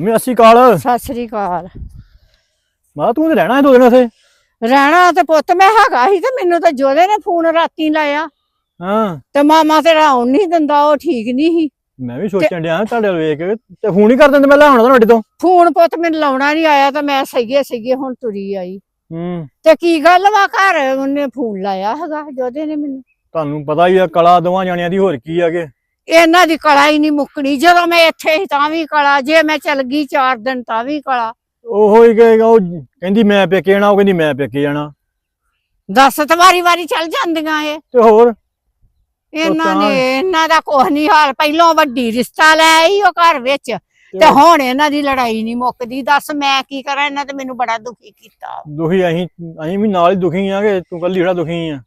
ਮੈਂ ਅਸੀਂ ਕਾਲ ਸਤਿ ਸ੍ਰੀ ਅਕਾਲ। ਮਾ ਤੂੰ ਤੇ ਰਹਿਣਾ ਹੈ ਦੋ ਦਿਨ ਉਥੇ? ਰਹਿਣਾ ਤੇ ਪੁੱਤ ਮੈਂ ਹੈਗਾ ਸੀ ਤੇ ਮੈਨੂੰ ਤਾਂ ਜੋਦੇ ਨੇ ਫੋਨ ਰਾਤੀ ਲਾਇਆ। ਹਾਂ। ਤੇ ਮਾਮਾ ਤੇਰਾ ਆਉਣ ਨਹੀਂ ਦਿੰਦਾ ਉਹ ਠੀਕ ਨਹੀਂ ਸੀ। ਮੈਂ ਵੀ ਸੋਚਣ ਡਿਆ ਤੁਹਾਡੇ ਵੱਲ ਵੇਖ ਕੇ ਤੇ ਫੋਨ ਹੀ ਕਰ ਦਿੰਦੇ ਮੈਂ ਲੈ ਆਉਣਾ ਤੁਹਾਡੇ ਤੋਂ। ਫੋਨ ਪੁੱਤ ਮੈਨੂੰ ਲਾਉਣਾ ਨਹੀਂ ਆਇਆ ਤਾਂ ਮੈਂ ਸਹੀਏ ਸਹੀਏ ਹੁਣ ਤੁਰੀ ਆਈ। ਹੂੰ। ਤੇ ਕੀ ਗੱਲ ਵਾ ਘਰ ਉਹਨੇ ਫੋਨ ਲਾਇਆ ਹੈਗਾ ਜੋਦੇ ਨੇ ਮੈਨੂੰ। ਤੁਹਾਨੂੰ ਪਤਾ ਹੀ ਆ ਕਲਾ ਦੋਵਾਂ ਜਾਣਿਆਂ ਦੀ ਹੋਰ ਕੀ ਆ ਕਿ ਇਹਨਾਂ ਦੀ ਕਲਾ ਹੀ ਨਹੀਂ ਮੁੱਕਣੀ। ਜਦੋਂ ਮੈਂ ਇੱਥੇ ਸੀ ਤਾਂ ਵੀ ਕਲਾ ਜੇ ਮੈਂ ਚਲ ਗਈ 4 ਦਿਨ ਤਾਂ ਵੀ ਕਲਾ। ਉਹੋ ਹੀ ਕਹੇਗਾ ਉਹ ਕਹਿੰਦੀ ਮੈਂ ਪੇਕੇ ਜਾਣਾ ਉਹ ਕਹਿੰਦੀ ਮੈਂ ਪੇਕੇ ਜਾਣਾ। ਦਸ ਤੇ ਵਾਰੀ ਚੱਲ ਜਾਂਦੀਆਂ ਇਹ। ਤੇ ਹੋਰ? ਇਹਨਾਂ ਨੇ ਇਹਨਾਂ ਦਾ ਕੁਛ ਨਹੀਂ ਹਾਲ। ਪਹਿਲੋਂ ਵੱਡੀ ਰਿਸ਼ਤਾ ਲੈ ਆਈ ਉਹ ਘਰ ਵਿੱਚ ਤੇ ਹੁਣ ਇਹਨਾਂ ਦੀ ਲੜਾਈ ਨਹੀਂ ਮੁੱਕਦੀ। ਦੱਸ ਮੈਂ ਕੀ ਕਰਾਂ? ਇਹਨਾਂ ਤੇ ਮੈਨੂੰ ਬੜਾ ਦੁਖੀ ਕੀਤਾ। ਦੁਖੀ ਅਸੀਂ ਅਸੀਂ ਵੀ ਨਾਲ ਹੀ ਦੁਖੀ ਆ ਕਿ ਤੂੰ ਕੱਲੀ ਜਿਹੜਾ ਦੁਖੀ ਆ।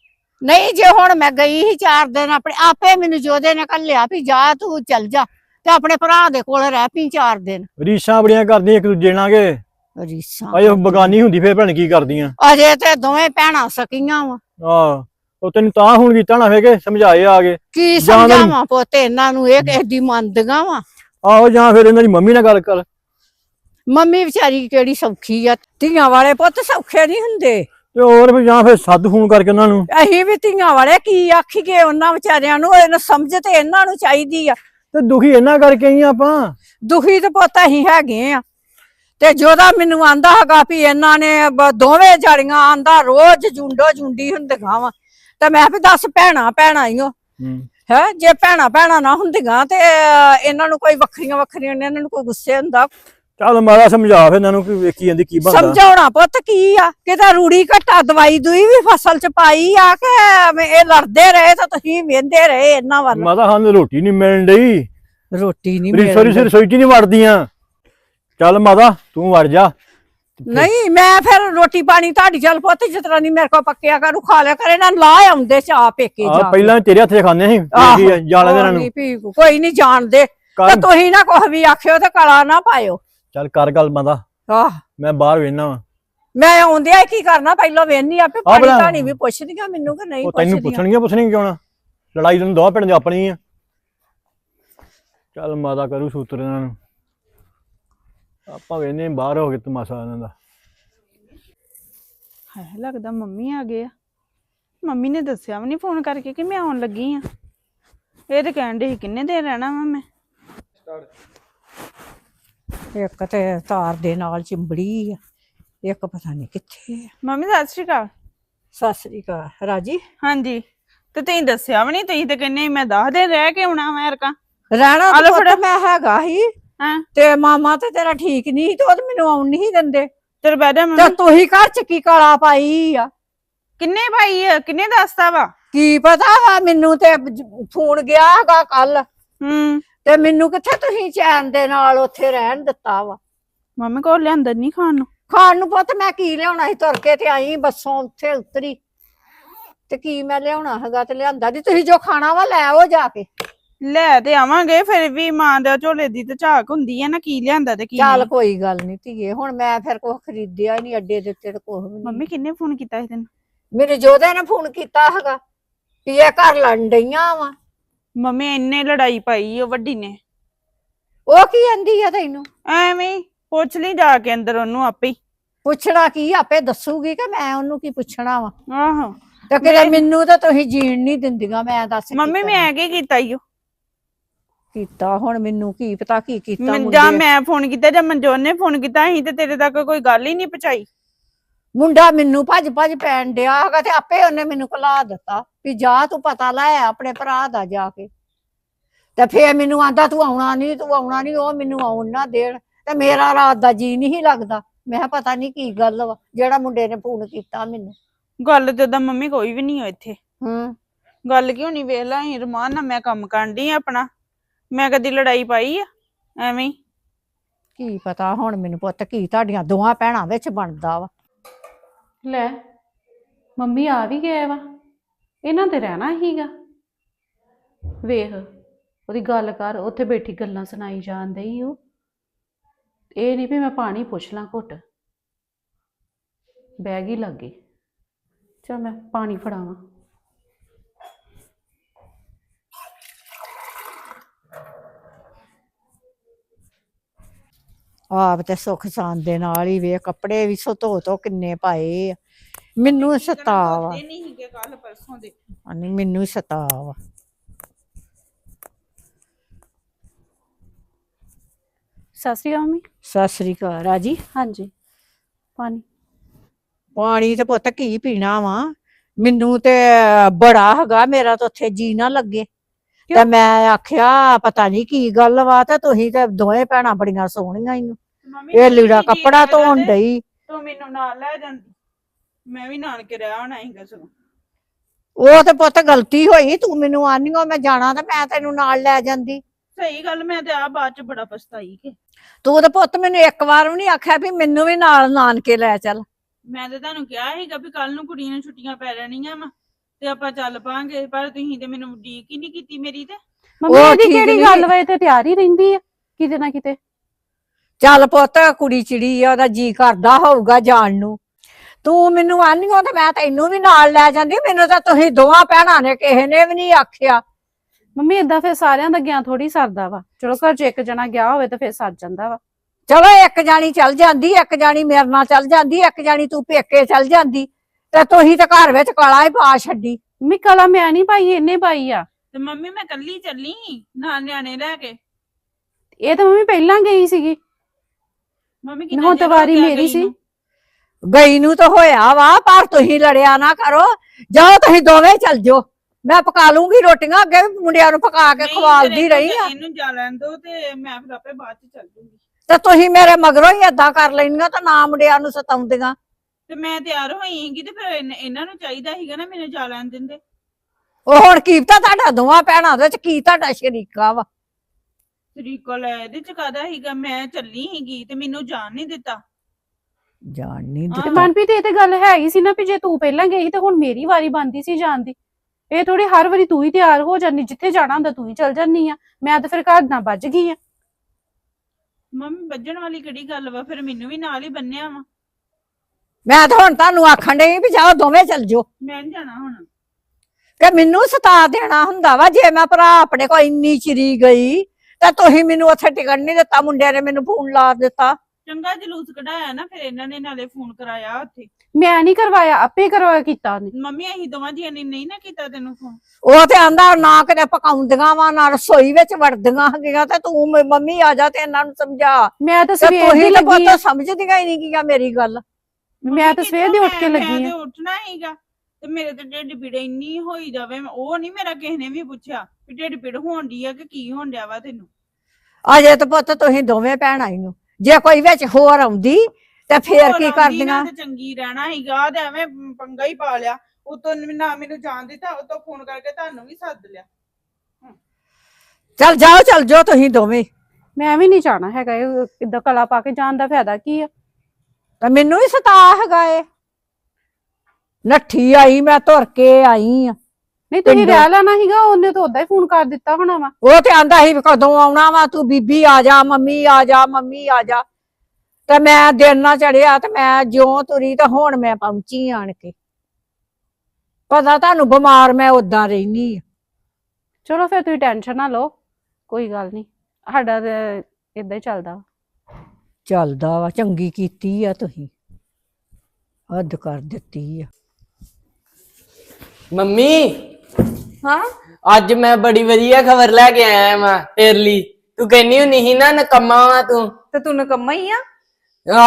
ਨਹੀਂ ਜੇ ਹੁਣ ਮੈਂ ਗਈ ਸੀ ਚਾਰ ਦਿਨ ਆਪਣੇ ਆਪੇ ਮੈਨੂੰ ਜੋਦੇ ਨੇ ਕੱਲਿਆ ਵੀ ਜਾ ਤੂੰ ਚੱਲ ਜਾ ਤੇ ਆਪਣੇ ਭਰਾ ਦੇ ਕੋਲ ਰਹਿ ਪਈ ਚਾਰ ਦਿਨ। ਰੀਸ਼ਾਂ ਬੜੀਆਂ ਕਰਦੀਆਂ ਇੱਕ ਦੂਜੇ ਨਾਲ ਕਿ। ਰੀਸਾਂ ਉਹ ਬਗਾਨੀ ਹੁੰਦੀ ਫੇਰ ਭੈਣ ਕੀ ਕਰਦੀਆਂ। ਅਜੇ ਤੇ ਦੋਵੇਂ ਭੈਣਾਂ ਸਕੀਆਂ ਵਾ। ਆ ਉਹ ਤੈਨੂੰ ਤਾਂ ਹੁਣ ਕੀਤਾ ਨਾ ਫੇ ਕਿ ਸਮਝਾਏ ਆ ਕੇ। ਕੀ ਸਮਝਾਵਾਂ ਪੁੱਤ ਇਹਨਾਂ ਨੂੰ ਇਹ ਕਿਸੇ ਦੀ ਮੰਨਦੀਆਂ ਵਾ। ਆਹੋ ਜਾਂ ਫਿਰ ਇਹਨਾਂ ਦੀ ਮੰਮੀ ਨਾਲ ਗੱਲ ਕਰ। ਮੰਮੀ ਵਿਚਾਰੀ ਕਿਹੜੀ ਸੌਖੀ ਆ ਧੀਆਂ ਵਾਲੇ ਪੁੱਤ ਸੌਖੇ ਨਹੀਂ ਹੁੰਦੇ। ਤੇ ਹੋਰ ਫਿਰ ਜਾਂ ਫਿਰ ਸੱਦ ਫੋਨ ਕਰਕੇ ਉਹਨਾਂ ਨੂੰ। ਅਸੀਂ ਵੀ ਧੀਆਂ ਵਾਲੇ ਕੀ ਆਖੀਏ ਉਹਨਾਂ ਵਿਚਾਰਿਆਂ ਨੂੰ? ਇਹਨਾਂ ਸਮਝ ਤੇ ਇਹਨਾਂ ਨੂੰ ਚਾਹੀਦੀ ਆ। ਤੇ ਦੁਖੀ ਇਹਨਾਂ ਕਰਕੇ ਹੀ ਆਪਾਂ। ਦੁਖੀ ਤੇ ਪੁੱਤ ਅਸੀਂ ਹੈਗੇ ਆ। ਤੇ ਜੋਦਾ ਮੈਨੂੰ ਆਂਦਾ ਹੈਗਾ ਵੀ ਇਹਨਾਂ ਨੇ ਬ- ਦੋਵੇਂ ਜੜੀਆਂ ਆਂਦਾ ਰੋਜ਼ ਜੁੰਡੋ ਜੁੰਡੀ ਹੁੰਦੀਆਂ ਵਾ। ਤੇ ਮੈਂ ਵੀ ਦੱਸ ਭੈਣਾ ਭੈਣਾ ਹੀ ਹੋ ਹੂੰ। ਹੈ ਜੇ ਭੈਣਾ ਭੈਣਾ ਨਾ ਹੁੰਦੀਆਂ ਤੇ ਇਹਨਾਂ ਨੂੰ ਕੋਈ ਵੱਖਰੀਆਂ ਵੱਖਰੀਆਂ ਨੇ ਇਹਨਾਂ ਨੂੰ ਕੋਈ ਗੁੱਸੇ ਹੁੰਦਾ। ਚੱਲ ਮਾਰਾ ਸਮਝਾ ਫਿਰ ਇਹਨਾਂ ਨੂੰ ਕਿ ਵੇਖੀ ਜਾਂਦੀ ਕੀ ਬਣਦਾ। ਸਮਝਾਉਣਾ ਪੁੱਤ ਕੀ ਆ? ਕਿਤਾ ਰੂੜੀ ਘਟਾ ਦਵਾਈ ਦੂਈ ਵੀ ਫਸਲ ਚ ਪਾਈ ਆ ਕਿ ਐਵੇਂ ਇਹ ਲੜਦੇ ਰਹੇ ਤਾਂ ਤੁਸੀਂ ਵੇਂਦੇ ਰਹੇ ਇਹਨਾਂ ਵੱਲ? ਮਾਤਾ ਸਾਨੂੰ ਰੋਟੀ ਨਹੀਂ ਮਿਲਣ ਡਈ। ਰੋਟੀ ਨਹੀਂ ਰਿਸੋਰੀ ਸਿਰ ਸੋਈਟੀ ਨਹੀਂ ਵੜਦੀਆਂ। ਚੱਲ ਮਾਤਾ ਤੂੰ ਵੜ ਜਾ। ਨਹੀਂ ਮੈਂ ਫਿਰ ਰੋਟੀ ਪਾਣੀ ਤੁਹਾਡੀ ਚੱਲ ਪੁੱਤ ਜਿਸ ਤਰ੍ਹਾਂ ਦੀ ਮੇਰੇ ਕੋ ਪੱਕਿਆ ਕਰੂ ਖਾ ਲਿਆ ਕਰੇ ਨਾ ਲਾ ਆਉਂਦੇ ਚਾਹ ਪੇਕੇ ਜਾ ਪਹਿਲਾਂ ਤੇਰੇ ਹੱਥੇ ਖਾਂਦੇ ਸੀ ਜਾਣ ਦੇ ਇਹਨਾਂ ਕੋਈ ਨਹੀਂ ਜਾਣਦੇ। ਤੇ ਤੁਸੀਂ ਨਾ ਕੁਝ ਵੀ ਆਖਿਓ ਤੇ ਕਲਾ ਨਾ ਪਾਇਓ। ਚੱਲ ਕਰ ਗੱਲ ਮਾਤਾ ਆਹ। ਮੈਂ ਬਾਹਰ ਵੇਖਣਾ ਵਾ। ਮੈਂ ਆਉਂਦਿਆਂ ਕੀ ਕਰਨਾ? ਪਹਿਲਾਂ ਵੇਖਣੀ ਆਪੇ ਪਾਣੀ ਬਣਾ। ਧਾਣੀ ਵੀ ਪੁੱਛਦੀਆਂ ਮੈਨੂੰ ਕਿ ਨਹੀਂ ਉਹ ਤੈਨੂੰ ਪੁੱਛਦੀਆਂ। ਪੁੱਛਣਗੀਆਂ ਪੁੱਛਣਗੀਆਂ ਕਿਉਂ ਨਾ? ਲੜਾਈ ਤੈਨੂੰ ਦੋ ਪਿੰਡ ਦੀ ਆਪਣੀ ਆ। ਚੱਲ ਮਾਤਾ ਕਰੂ ਸੂਤਰ ਇਹਨਾਂ ਨੂੰ। ਆਪਾਂ ਵੇਨੇ ਬਾਹਰ ਹੋ ਕੇ ਤਮਾਸ਼ਾ ਇਹਨਾਂ ਦਾ। ਹੈ ਲੱਗਦਾ ਮੰਮੀ ਆ ਗਏ ਆ। ਮੰਮੀ ਨੇ ਦੱਸਿਆ ਵੀ ਨਹੀਂ ਫੋਨ ਕਰਕੇ ਕਿ ਮੈਂ ਆਉਣ ਲੱਗੀ ਆ। ਇਹ ਤੇ ਕਹਿਣ ਦੇ ਸੀ ਕਿੰਨੇ ਦਿਨ ਰਹਿਣਾ ਵਾ ਮੈਂ? ਇੱਕ ਤੇ ਤਾਰ ਦੇ ਨਾਲ ਚਿੰਬੜੀ ਆ ਇੱਕ ਪਤਾ ਨਹੀਂ ਕਿੱਥੇ ਆ। ਮੰਮੀ ਸਤਿ ਸ਼੍ਰੀ ਅਕਾਲ। ਸਤਿ ਸ੍ਰੀ ਅਕਾਲ। ਰਾਜੀ? ਹਾਂਜੀ। ਤੇ ਤੁਸੀਂ ਦੱਸਿਆ ਵੀ ਨਹੀਂ ਤੁਸੀਂ ਤੇ ਕਹਿੰਨੇ ਮੈਂ 10 ਦਿਨ ਰਹਿ ਕੇ ਆਉਣਾ ਮੈਂ ਰਹਿਣਾ ਤਾਂ ਪੁੱਤ। ਮੈਂ ਹੈਗਾ ਹੀ ਹਾਂ? ਤੇ ਮਾਮਾ ਤੇ ਤੇਰਾ ਠੀਕ ਨਹੀਂ ਸੀ ਤੇ ਉਹ ਤੇ ਮੈਨੂੰ ਆਉਣ ਨਹੀਂ ਸੀ ਦਿੰਦੇ। ਤੇਰੇ ਬੈਠਾ ਤੇ ਮੰਮੀ ਤੂੰ ਹੀ ਘਰ ਚ ਕੀ ਕਾਲਾ ਪਾਈ ਆ? ਕਿੰਨੇ ਭਾਈ ਆ? ਕਿੰਨੇ ਦੱਸਤਾ ਵਾ? ਕੀ ਪਤਾ ਵਾ ਮੈਨੂੰ ਤੇ ਜ- ਫੋਨ ਗਿਆ ਹੈਗਾ ਕੱਲ ਹੂੰ। ਤੇ ਮੈਨੂੰ ਕਿੱਥੇ ਤੁਸੀਂ ਚੈਨ ਦੇ ਨਾਲ ਉੱਥੇ ਰਹਿਣ ਦਿੱਤਾ ਵਾ? ਮੰਮੀ ਕੋਲ ਲਿਆਂਦਾ ਨਹੀਂ ਖਾਣ ਨੂੰ। ਖਾਣ ਨੂੰ ਪੁੱਤ ਮੈਂ ਕੀ ਲਿਆਉਣਾ ਸੀ ਤੁਰ ਕੇ ਤੇ ਆਈ ਬੱਸੋਂ ਉੱਥੇ ਉਤਰੀ। ਤੇ ਕੀ ਮੈਂ ਲਿਆਉਣਾ ਹੈਗਾ ਤੇ ਲਿਆਂਦਾ ਦੀ ਤੁਸੀਂ ਜੋ ਖਾਣਾ ਵਾ ਲੈ ਆਓ ਜਾ ਕੇ। ਲੈ ਤੇ ਆਵਾਂਗੇ ਫਿਰ ਵੀ ਮਾਂ ਦੇ ਝੋਲੇ ਦੀ ਤੇ ਝਾਕ ਹੁੰਦੀ ਆ ਨਾ ਕੀ ਲਿਆਂਦਾ ਤੇ ਕੀ ਚੱਲ ਨਹੀਂ। ਕੋਈ ਗੱਲ ਨਹੀਂ ਧੀਏ ਹੁਣ ਮੈਂ ਫਿਰ ਕੁਛ ਖਰੀਦਿਆ ਨਹੀਂ ਅੱਡੇ ਦੇ ਉੱਤੇ ਤੇ ਕੁਛ ਵੀ ਮੰਮੀ ਨਹੀਂ ਕਿੰਨੇ ਫੋਨ ਕੀਤਾ ਸੀ ਤੈਨੂੰ? ਮੇਰੇ ਜੋਦੇ ਨੇ ਫੋਨ ਕੀਤਾ ਹੈਗਾ ਵੀ ਇਹ ਘਰ ਲੜਨ ਡਈਆਂ ਵਾ। ਮੰਮੀ ਇੰਨੇ ਲੜਾਈ ਪਾਈ ਉਹ ਵੱਡੀ ਨੇ। ਉਹ ਕੀ ਆਂਦੀ ਆ ਤੈਨੂੰ? ਐਵੇਂ ਹੀ ਪੁੱਛ ਲਈ ਜਾ ਕੇ ਅੰਦਰ ਉਹਨੂੰ ਆਪੇ ਹੀ। ਪੁੱਛਣਾ ਕੀ ਆਪੇ ਦੱਸੂਗੀ ਕਿ ਮੈਂ ਉਹਨੂੰ ਕੀ ਪੁੱਛਣਾ ਵਾ? ਆਹੋ। ਤੇ ਕਿਤੇ ਮੈਨੂੰ ਤਾਂ ਤੁਸੀਂ ਜੀਣ ਨਹੀਂ ਦਿੰਦੀਆਂ ਮੈਂ ਦੱਸ ਕੀ ਮੰਮੀ ਕਰਾਂ। ਮੈਂ ਕੀ ਕੀਤਾ ਈਓ ਕੀਤਾ ਹੁਣ ਮੈਨੂੰ ਕੀ ਪਤਾ ਕੀ ਕੀਤਾ ਮੈਂ- ਮੁੰਡੇ ਜਾਂ ਮੈਂ ਫੋਨ ਕੀਤਾ ਜਾਂ ਮਨਜੋਤ ਨੇ ਫੋਨ ਕੀਤਾ ਸੀ ਤੇ ਤੇਰੇ ਤੱਕ ਕੋਈ ਗੱਲ ਹੀ ਨਹੀਂ ਪਹੁੰਚਾਈ। ਮੁੰਡਾ ਮੈਨੂੰ ਭੱਜ ਭੱਜ ਪੈਣ ਡਿਆ ਹੈਗਾ ਤੇ ਆਪੇ ਉਹਨੇ ਮੈਨੂੰ ਕਲਾ ਦਿੱਤਾ। ਵੀ ਜਾ ਤੂੰ ਪਤਾ ਲੈ ਆਪਣੇ ਭਰਾ ਦਾ ਜਾ ਕੇ। ਤੇ ਫੇਰ ਮੈਨੂੰ ਆਂਦਾ ਤੂੰ ਆਉਣਾ ਨਹੀਂ ਤੂੰ ਆਉਣਾ ਨਹੀਂ ਉਹ ਮੈਨੂੰ ਆਉਣ ਨਾ ਦੇਣ। ਤੇ ਮੇਰਾ ਰਾਤ ਦਾ ਜੀ ਨਹੀਂ ਲੱਗਦਾ। ਮੈਂ ਕਿਹਾ ਪਤਾ ਨਹੀਂ ਕੀ ਗੱਲ ਵਾ ਜਿਹੜਾ ਮੁੰਡੇ ਨੇ ਫੋਨ ਕੀਤਾ ਮੈਨੂੰ। ਗੱਲ ਤੇ ਉਹਦਾ ਮੰਮੀ ਕੋਈ ਵੀ ਨਹੀਂ ਹੋ ਇੱਥੇ। ਹੂੰ। ਗੱਲ ਕਿਉਂ ਨਹੀਂ ਵੇਖ ਲਾ ਅਸੀਂ ਰਮਾਨ ਨਾਲ ਮੈਂ ਕੰਮ ਕਰਨ ਡਈ ਆਂ ਆਪਣਾ। ਮੈਂ ਕਦੀ ਲੜਾਈ ਪਾਈ ਆ ਐਵੇਂ ਹੀ। ਕੀ ਪਤਾ ਹੁਣ ਮੈਨੂੰ ਪੁੱਤ ਕੀ ਤੁਹਾਡੀਆਂ ਦੋਹਾਂ ਭੈਣਾਂ ਵਿੱਚ ਬਣਦਾ ਵਾ। ਲੈ ਮੰਮੀ ਆ ਵੀ ਗਏ ਵਾ। ਇਹਨਾਂ ਤੇ ਰਹਿਣਾ ਹੀਗਾ ਵੇਖ, ਉਹਦੀ ਗੱਲ ਕਰ, ਉੱਥੇ ਬੈਠੀ ਗੱਲਾਂ ਸੁਣਾਈ ਜਾਂਦੇ ਹੀ ਉਹ। ਇਹ ਨਹੀਂ ਵੀ ਮੈਂ ਪਾਣੀ ਪੁੱਛ ਲਾਂ ਘੁੱਟ। ਬੈਗ ਹੀ ਲੱਗ ਗਈ ਚਲ ਮੈਂ ਪਾਣੀ ਫੜਾਵਾਂ। ਆਪ ਤੇ ਸੁੱਖ ਸਾਂਦ ਦੇ ਨਾਲ ਹੀ ਵੇ ਕੱਪੜੇ ਵੀ ਸੋ ਧੋ ਧੋ ਕਿੰਨੇ ਪਾਏ ਆ। ਮੈਨੂੰ ਸਤਾਵਾ ਧੋਤੇ ਨਹੀਂ ਸੀਗੇ ਕੱਲ ਪਰਸੋਂ ਦੇ। ਨਹੀਂ ਮੈਨੂੰ ਸਤਾਵਾ ਸਤਿ ਸ਼੍ਰੀ ਅਕਾਲ ਮੰਮੀ। ਸਤਿ ਸ੍ਰੀ ਅਕਾਲ ਰਾਜੀ। ਹਾਂਜੀ ਪਾਣੀ। ਪਾਣੀ ਤੇ ਪੁੱਤ ਕੀ ਪੀਣਾ ਵਾ? ਮੈਨੂੰ ਤੇ ਬੜਾ ਹੈਗਾ ਮੇਰਾ ਤਾਂ ਉੱਥੇ ਜੀ ਨਾ ਲੱਗੇ। ਤੇ ਮੈਂ ਆਖਿਆ ਪਤਾ ਨਹੀਂ ਕੀ ਗੱਲ ਵਾ ਤੇ ਤੁਸੀਂ ਤੇ ਦੋਵੇਂ ਭੈਣਾਂ ਬੜੀਆਂ ਸੋਹਣੀਆਂ ਹੀ ਇਹ ਲੀੜਾ ਕੱਪੜਾ ਧੋਣ ਤੇ ਡਈ। ਤੂੰ ਮੈਨੂੰ ਨਾਲ ਲੈ ਜਾਂਦੀ। ਮੈਂ ਵੀ ਨਾਨਕੇ ਰਹਿ ਹੋਣਾ ਸੀਗਾ ਸਗੋਂ। ਉਹ ਤੇ ਪੁੱਤ ਗਲਤੀ ਹੋਈ ਤੂੰ ਮੈਨੂੰ ਆਨੀਓ ਮੈਂ ਜਾਣਾ ਤੇ ਮੈਂ ਤੈਨੂੰ ਨਾਲ ਲੈ ਜਾਂਦੀ। ਸਹੀ ਗੱਲ ਮੈਂ ਤੇ ਆ ਬਾਅਦ ਚ ਬੜਾ ਪਛਤਾਈ ਕਿ। ਤੂੰ ਤੇ ਪੁੱਤ ਮੈਨੂੰ ਇੱਕ ਵਾਰ ਵੀ ਨਹੀਂ ਆਖਿਆ ਵੀ ਮੈਨੂੰ ਵੀ ਨਾਲ ਨਾਨਕੇ ਲੈ ਚੱਲ। ਮੈਂ ਤੇ ਤੁਹਾਨੂੰ ਕਿਹਾ ਸੀਗਾ ਵੀ ਕੱਲ ਨੂੰ ਕੁੜੀਆਂ ਨੂੰ ਛੁੱਟੀਆਂ ਪੈ ਜਾਣੀਆਂ ਵਾ ਤੇ ਆਪਾਂ ਚੱਲ ਪਾਂਗੇ ਪਰ ਤੁਸੀਂ ਤੇ ਮੈਨੂੰ ਉਡੀਕ ਹੀ ਨਹੀਂ ਕੀਤੀ ਮੇਰੀ ਤੇ। ਮੰਮੀ ਉਹ ਇਹਦੀ ਠੀਕ ਕਿਹੜੀ। ਗੱਲ ਵਾ ਇਹ ਤੇ ਤਿਆਰ ਹੀ ਰਹਿੰਦੀ ਆ ਕਿਤੇ ਨਾ ਕਿਤੇ। ਚੱਲ ਪੁੱਤ ਕੁੜੀ ਚਿੜੀ ਆ ਉਹਦਾ ਜੀ ਕਰਦਾ ਹੋਊਗਾ ਜਾਣ ਨੂੰ। ਤੂੰ ਮੈਨੂੰ ਆਨੀਓ ਤੇ ਮੈਂ ਤੈਨੂੰ ਵੀ ਨਾਲ ਲੈ ਜਾਂਦੀ ਮੈਨੂੰ ਤਾਂ ਤੁਸੀਂ ਦੋਵਾਂ ਭੈਣਾਂ ਨੇ ਕਿਸੇ ਨੇ ਵੀ ਨਹੀਂ ਆਖਿਆ। ਮੰਮੀ ਏਦਾਂ ਫਿਰ ਸਾਰਿਆਂ ਦਾ ਗਿਆ ਥੋੜੀ ਸਰਦਾ ਵਾ। ਚਲੋ ਘਰ ਚ ਇੱਕ ਜਣਾ ਗਿਆ ਹੋਵੇ ਤਾਂ ਫਿਰ ਸਰ ਜਾਂਦਾ ਵਾ। ਚਲੋ ਇੱਕ ਜਾਣੀ ਚੱਲ ਜਾਂਦੀ ਇੱਕ ਜਾਣੀ ਮੇਰੇ ਨਾਲ ਚੱਲ ਜਾਂਦੀ ਇੱਕ ਜਾਣੀ ਤੂੰ ਪੇਕੇ ਚੱਲ ਜਾਂਦੀ ਤੇ ਤੁਸੀਂ ਤਾਂ ਘਰ ਵਿੱਚ ਕਾਲਾ ਹੀ ਪਾ ਛੱਡੀ। ਮੰਮੀ ਕਲਾ ਮੈਂ ਨਹੀਂ ਪਾਈ ਇਹਨੇ ਪਾਈ ਆ। ਤੇ ਮੰਮੀ ਮੈਂ ਕੱਲੀ ਚੱਲੀ ਨਾਲ ਨਿਆਣੇ ਲੈ ਕੇ? ਇਹ ਤਾਂ ਮੰਮੀ ਪਹਿਲਾਂ ਗਈ ਸੀਗੀ। ਮੰਮੀ ਹੁਣ ਤਾਂ ਚਿਰ ਹੋ ਵਾਰੀ ਗਿਆ ਮੇਰੀ ਗਈ ਸੀ। ਨੂੰ? ਗਈ ਨੂੰ ਤਾਂ ਹੋਇਆ ਵਾ ਪਰ ਤੁਸੀਂ ਲੜਿਆ ਨਾ ਕਰੋ। ਜਾਓ ਤੁਸੀਂ ਦੋਵੇਂ ਚੱਲ ਜਾਓ। ਮੈਂ ਪਕਾ ਲੂੰਗੀ ਰੋਟੀਆਂ ਅੱਗੇ ਵੀ ਮੁੰਡਿਆਂ ਨੂੰ ਪਕਾ ਕੇ ਖਵਾਲਦੀ ਰਹੀ ਆ। ਇਹਨੂੰ ਜਾ ਲੈਣ ਦੋ ਤੇ ਮੈਂ ਫਿਰ ਆਪੇ ਬਾਅਦ ਚ ਚੱਲ ਜੂੰਗੀ। ਤੇ ਤੁਸੀਂ ਮੇਰੇ ਮਗਰੋਂ ਹੀ ਏਦਾਂ ਕਰ ਲੈਣੀਆਂ ਤਾਂ ਨਾ ਮੁੰਡਿਆਂ ਨੂੰ ਸਤਾਉਂਦੀਆਂ। ਤੇ ਮੈਂ ਤਿਆਰ ਹੋਈ ਸੀਗੀ ਤੇ ਫਿਰ ਇਹਨ- ਇਹਨਾਂ ਨੂੰ ਚਾਹੀਦਾ ਸੀਗਾ ਨਾ ਮੈਨੂੰ ਜਾ ਲੈਣ ਦਿੰਦੇ। ਉਹ ਹੁਣ ਕੀਪਤਾ ਤੁਹਾਡਾ ਦੋਵਾਂ ਭੈਣਾਂ ਦੇ ਵਿੱਚ ਕੀ ਤੁਹਾਡਾ ਸ਼ਰੀਕਾ ਵਾ। ਤਰੀਕਾ ਲੈ ਇਹਦੇ ਚ ਕਾਦਾ ਸੀਗਾ? ਮੈਂ ਚੱਲੀ ਸੀਗੀ ਤੇ ਮੈਨੂੰ ਜਾਣ ਨਹੀਂ ਦਿੱਤਾ। ਜਾਣ ਨਹੀਂ ਹਾਂ। ਤੇ ਮਨਪ੍ਰੀਤ ਇਹ ਤੇ ਗੱਲ ਹੈਗੀ ਸੀ ਨਾ ਵੀ ਜੇ ਤੂੰ ਪਹਿਲਾਂ ਗਈ ਤੇ ਹੁਣ ਮੇਰੀ ਵਾਰੀ ਬੰਦੀ ਸੀ ਜਾਣ ਦੀ। ਇਹ ਥੋੜੀ ਹਰ ਵਾਰੀ ਤੂੰ ਹੀ ਤਿਆਰ ਹੋ ਜਾਂਦੀ ਜਿੱਥੇ ਜਾਣਾ ਹੁੰਦਾ ਤੂੰ ਹੀ ਚੱਲ ਜਾਂਦੀ ਆ। ਮੈਂ ਤਾਂ ਫਿਰ ਘਰ ਨਾਲ ਵੱਜ ਗਈ ਆ। ਮੰਮੀ ਵੱਜਣ ਵਾਲੀ ਕਿਹੜੀ ਗੱਲ ਵਾ? ਫਿਰ ਮੈਨੂੰ ਵੀ ਨਾਲ ਹੀ ਬੰਨਿਆ ਵਾ। ਮੈਂ ਤਾਂ ਹੁਣ ਤੁਹਾਨੂੰ ਆਖਣ ਡਈ ਵੀ ਜਾਓ ਦੋਵੇਂ ਚੱਲ ਜਾਓ। ਮੈਂ ਨੀ ਜਾਣਾ ਹੁਣ। ਕਿ ਮੈਨੂੰ ਸਤਾ ਦੇਣਾ ਹੁੰਦਾ ਵਾ ਜੇ ਮੈਂ ਭਰਾ ਆਪਣੇ ਕੋਲ ਇੰਨੀ ਚਿਰੀ ਗਈ ਤਾਂ ਤੁਸੀਂ ਮੈਨੂੰ ਉੱਥੇ ਟਿਕਣ ਨਹੀਂ ਦਿੱਤਾ ਮੁੰਡਿਆਂ ਨੇ ਮੈਨੂੰ ਫੋਨ ਲਾ ਦਿੱਤਾ। ਚੰਗਾ ਜਲੂਸ ਕਢਾਇਆ ਨਾ ਫਿਰ ਇਹਨਾਂ ਨੇ ਨਾਲੇ ਫੋਨ ਕਰਾਇਆ ਉੱਥੇ। ਮੈਂ ਨਹੀਂ ਕਰਵਾਇਆ ਆਪੇ ਕਰਵਾ ਕੀਤਾ ਉਹਨੇ। ਮੰਮੀ ਅਸੀਂ ਦੋਵਾਂ ਜੀਆਂ ਨੇ ਨਹੀਂ ਨਾ ਕੀਤਾ ਤੈਨੂੰ ਫੋਨ। ਉਹ ਤੇ ਆਂਦਾ ਨਾ ਕਿਤੇ ਪਕਾਉਂਦੀਆਂ ਵਾ ਨਾ ਰਸੋਈ ਵਿੱਚ ਵੜਦੀਆਂ ਹੈਗੀਆਂ ਤੇ ਤੂੰ ਮ- ਮੰਮੀ ਆ ਜਾ ਤੇ ਇਹਨਾਂ ਨੂੰ ਸਮਝਾ। ਮੈਂ ਤਾਂ ਤੇ ਸਵੇਰ ਦੀ ਤੁਸੀਂ ਤਾਂ ਲੱਗੀ। ਆ ਪੁੱਤ ਸਮਝਦੀਆਂ ਹੀ ਨਹੀਂ ਗੀਆਂ ਮੇਰੀ ਗੱਲ। ਮੈਂ ਤਾਂ ਸਵੇਰ ਦੀ ਉੱਠ ਕੇ ਲੱਗੀ ਮੈਂ ਆ। ਤੇ ਉੱਠਣਾ ਹੀਗਾ ਤੇ ਮੇਰੇ ਤੇ ਢਿੱਡ ਪੀੜ ਇੰਨੀ ਹੋਈ ਜਾਵੇ ਉਹ ਨਹੀਂ ਮੇਰਾ ਕਿਸੇ ਨੇ ਵੀ ਪੁੱਛਿਆ ਵੀ ਢਿੱਡ ਪੀੜ ਹੋਣ ਡਈ ਆ ਕਿ ਕੀ ਹੋਣ ਡਿਆ ਵਾ ਤੈਨੂੰ। ਅਜੇ ਤਾਂ ਪੁੱਤ ਤੁਸੀਂ ਦੋਵੇਂ ਭੈਣਾਂ ਹੀ ਨੂੰ ਜੇ ਕੋਈ ਵਿੱਚ ਹੋਰ ਆਉਂਦੀ ਤੇ ਫੇਰ ਕੀ ਕਰਦੀਆਂ? ਚੰਗੀ ਰਹਿਣਾ ਹੀਗਾ ਤੇ ਐਵੇਂ ਪੰਗਾ ਹੀ ਪਾ ਲਿਆ। ਉਤੋਂ ਨਾ ਮੈਨੂੰ ਜਾਣ ਦਿੱਤਾ ਉਤੋਂ ਫੋਨ ਕਰਕੇ ਤੁਹਾਨੂੰ ਵੀ ਸੱਦ ਲਿਆ। ਚੱਲ ਜਾਓ ਚੱਲ ਜਾਓ ਤੁਸੀਂ ਦੋਵੇਂ। ਮੈਂ ਵੀ ਨਹੀਂ ਜਾਣਾ ਹੈਗਾ ਇਹ ਕਿੱਦਾਂ ਕਲਾ ਪਾ ਕੇ ਜਾਣ ਦਾ ਫਾਇਦਾ ਕੀ ਆ? ਤਾਂ ਮੈਨੂੰ ਵੀ ਸਤਾ ਹੈਗਾ ਏ। ਨੱਠੀ ਆਈ ਮੈਂ ਤੁਰ ਕੇ ਆਈ ਆ। ਨਹੀਂ ਤੁਸੀਂ। ਰਹਿ ਲੈਣਾ ਸੀਗਾ ਉਹਨੇ ਤਾਂ ਉਦਾਂ ਹੀ ਫੋਨ ਕਰ ਦਿੱਤਾ ਹੋਣਾ ਵਾ। ਉਹ ਤੇ ਆਂਦਾ ਸੀ ਵੀ ਕਦੋਂ ਆਉਣਾ ਵਾ ਤੂੰ ਬੀਬੀ ਆ ਜਾ ਮੰਮੀ ਆ ਜਾ ਮੰਮੀ ਆ ਜਾ। ਤੇ ਮੈਂ ਦਿਨ ਨਾ ਚੜਿਆ ਤੇ ਮੈਂ ਜਿਉਂ ਤੁਰੀ ਤੇ ਹੁਣ ਮੈਂ ਪਹੁੰਚੀ ਆਣ ਕੇ। ਪਤਾ ਤੁਹਾਨੂੰ ਬਿਮਾਰ ਮੈਂ ਉਦਾਂ ਰਹਿਨੀ ਆ। ਚਲੋ ਫਿਰ ਤੁਸੀਂ ਟੈਨਸ਼ਨ ਨਾ ਲਓ ਕੋਈ ਗੱਲ ਨਹੀਂ ਸਾਡਾ ਤੇ ਇਦਾਂ ਹੀ ਚੱਲਦਾ। ਚੱਲਦਾ ਵਾ ਚੰਗੀ ਕੀਤੀ ਆ ਤੁਸੀਂ। ਹੱਦ ਕਰ ਦਿੱਤੀ ਆ। ਮੰਮੀ ਹਾਂ? ਅੱਜ ਮੈਂ ਬੜੀ ਵਧੀਆ ਖਬਰ ਲੈ ਕੇ ਆਇਆ ਮੈਂ ਤੇਰੇ ਲਈ। ਤੂੰ ਕਹਿੰਨੀ ਹੁੰਨੀ ਸੀ ਨਾ ਨਕਮਾ ਵਾ ਤੂੰ। ਤੇ ਤੂੰ ਨਕੰਮਾ ਹੀ ਆ?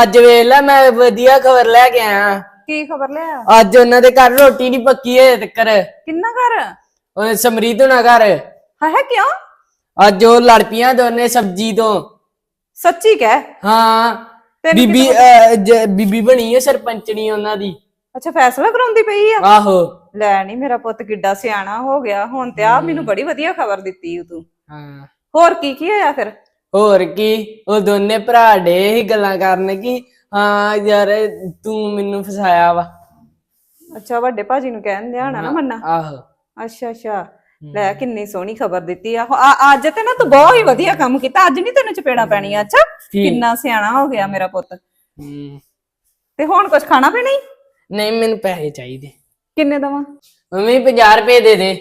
ਅੱਜ ਵੇਖ ਲੈ ਮੈਂ ਵਧੀਆ ਖਬਰ ਲੈ ਕੇ ਆਇਆ। ਕੀ ਖਬਰ ਲਿਆ ਅੱਜ ਉਹਨਾਂ ਦੇ ਘਰ ਰੋਟੀ ਨਹੀਂ ਪੱਕੀ ਹੈ ਤੱਕਰ। ਕਿੰਨਾ ਘਰ? ਉਹ ਸਮਰੀਤ ਹੁਣਾ ਘਰ। ਹਾਂ ਕਿਉਂ? ਅੱਜ ਉਹ ਲੜ ਪਈਆਂ ਦੋਨੇ ਸਬਜੀ ਤੋਂ। ਸੱਚੀ ਕਹਿ? ਹਾਂ। ਬੀਬੀ ਬੀਬੀ ਬਣੀ ਹੈ ਸਰਪੰਚਣੀ ਉਹਨਾਂ ਦੀ। ਅੱਛਾ ਫੈਸਲਾ ਕਰਾਉਂਦੀ ਪਈ ਆ? ਆਹੋ। ਲੈ ਨਹੀਂ ਮੇਰਾ ਪੁੱਤ ਕਿੱਡਾ ਸਿਆਣਾ ਹੋ ਗਿਆ। ਹੁਣ ਤੇ ਆ ਮੈਨੂੰ ਬੜੀ ਵਧੀਆ ਖਬਰ ਦਿੱਤੀ ਤੂੰ। ਹਾਂ। ਹੋਰ ਕੀ ਕੀ ਹੋਇਆ ਫਿਰ? ਹੋਰ ਕੀ ਉਹ ਦੋਨੇ ਭਰਾ ਡੇ ਹੀ ਗੱਲਾਂ ਕਰਨ ਕਿ ਹਾਂ ਯਾਰ ਤੂੰ ਮੈਨੂੰ ਫਸਾਇਆ ਵਾ। ਅੱਛਾ ਵੱਡੇ ਭਾਜੀ ਨੂੰ ਕਹਿਣ ਦਿਆ ਹੋਣਾ ਨਾ ਮੰਨਾ? ਆਹੋ। ਅੱਛਾ ਅੱਛਾ। ਲੈ ਕਿੰਨੀ ਸੋਹਣੀ ਖਬਰ ਦਿੱਤੀ ਆ। ਆ- ਅੱਜ ਤੇ ਨਾ ਤੂੰ ਬਹੁਤ ਹੀ ਵਧੀਆ ਕੰਮ ਕੀਤਾ। ਅੱਜ ਨਹੀਂ ਤੈਨੂੰ ਚਪੇੜਾ ਪੈਣੀਆਂ। ਅੱਛਾ ਠੀਕ। ਕਿੰਨਾ ਸਿਆਣਾ ਹੋ ਗਿਆ ਮੇਰਾ ਪੁੱਤ। ਹਮ, ਤੇ ਹੁਣ ਕੁਝ ਖਾਣਾ ਪੀਣਾ ਈ? ਨਹੀਂ ਮੈਨੂੰ ਪੈਸੇ ਚਾਹੀਦੇ। ਕਿੰਨੇ ਦਵਾਂ? ਮੰਮੀ 50 ਰੁਪਏ ਦੇ ਦੇ।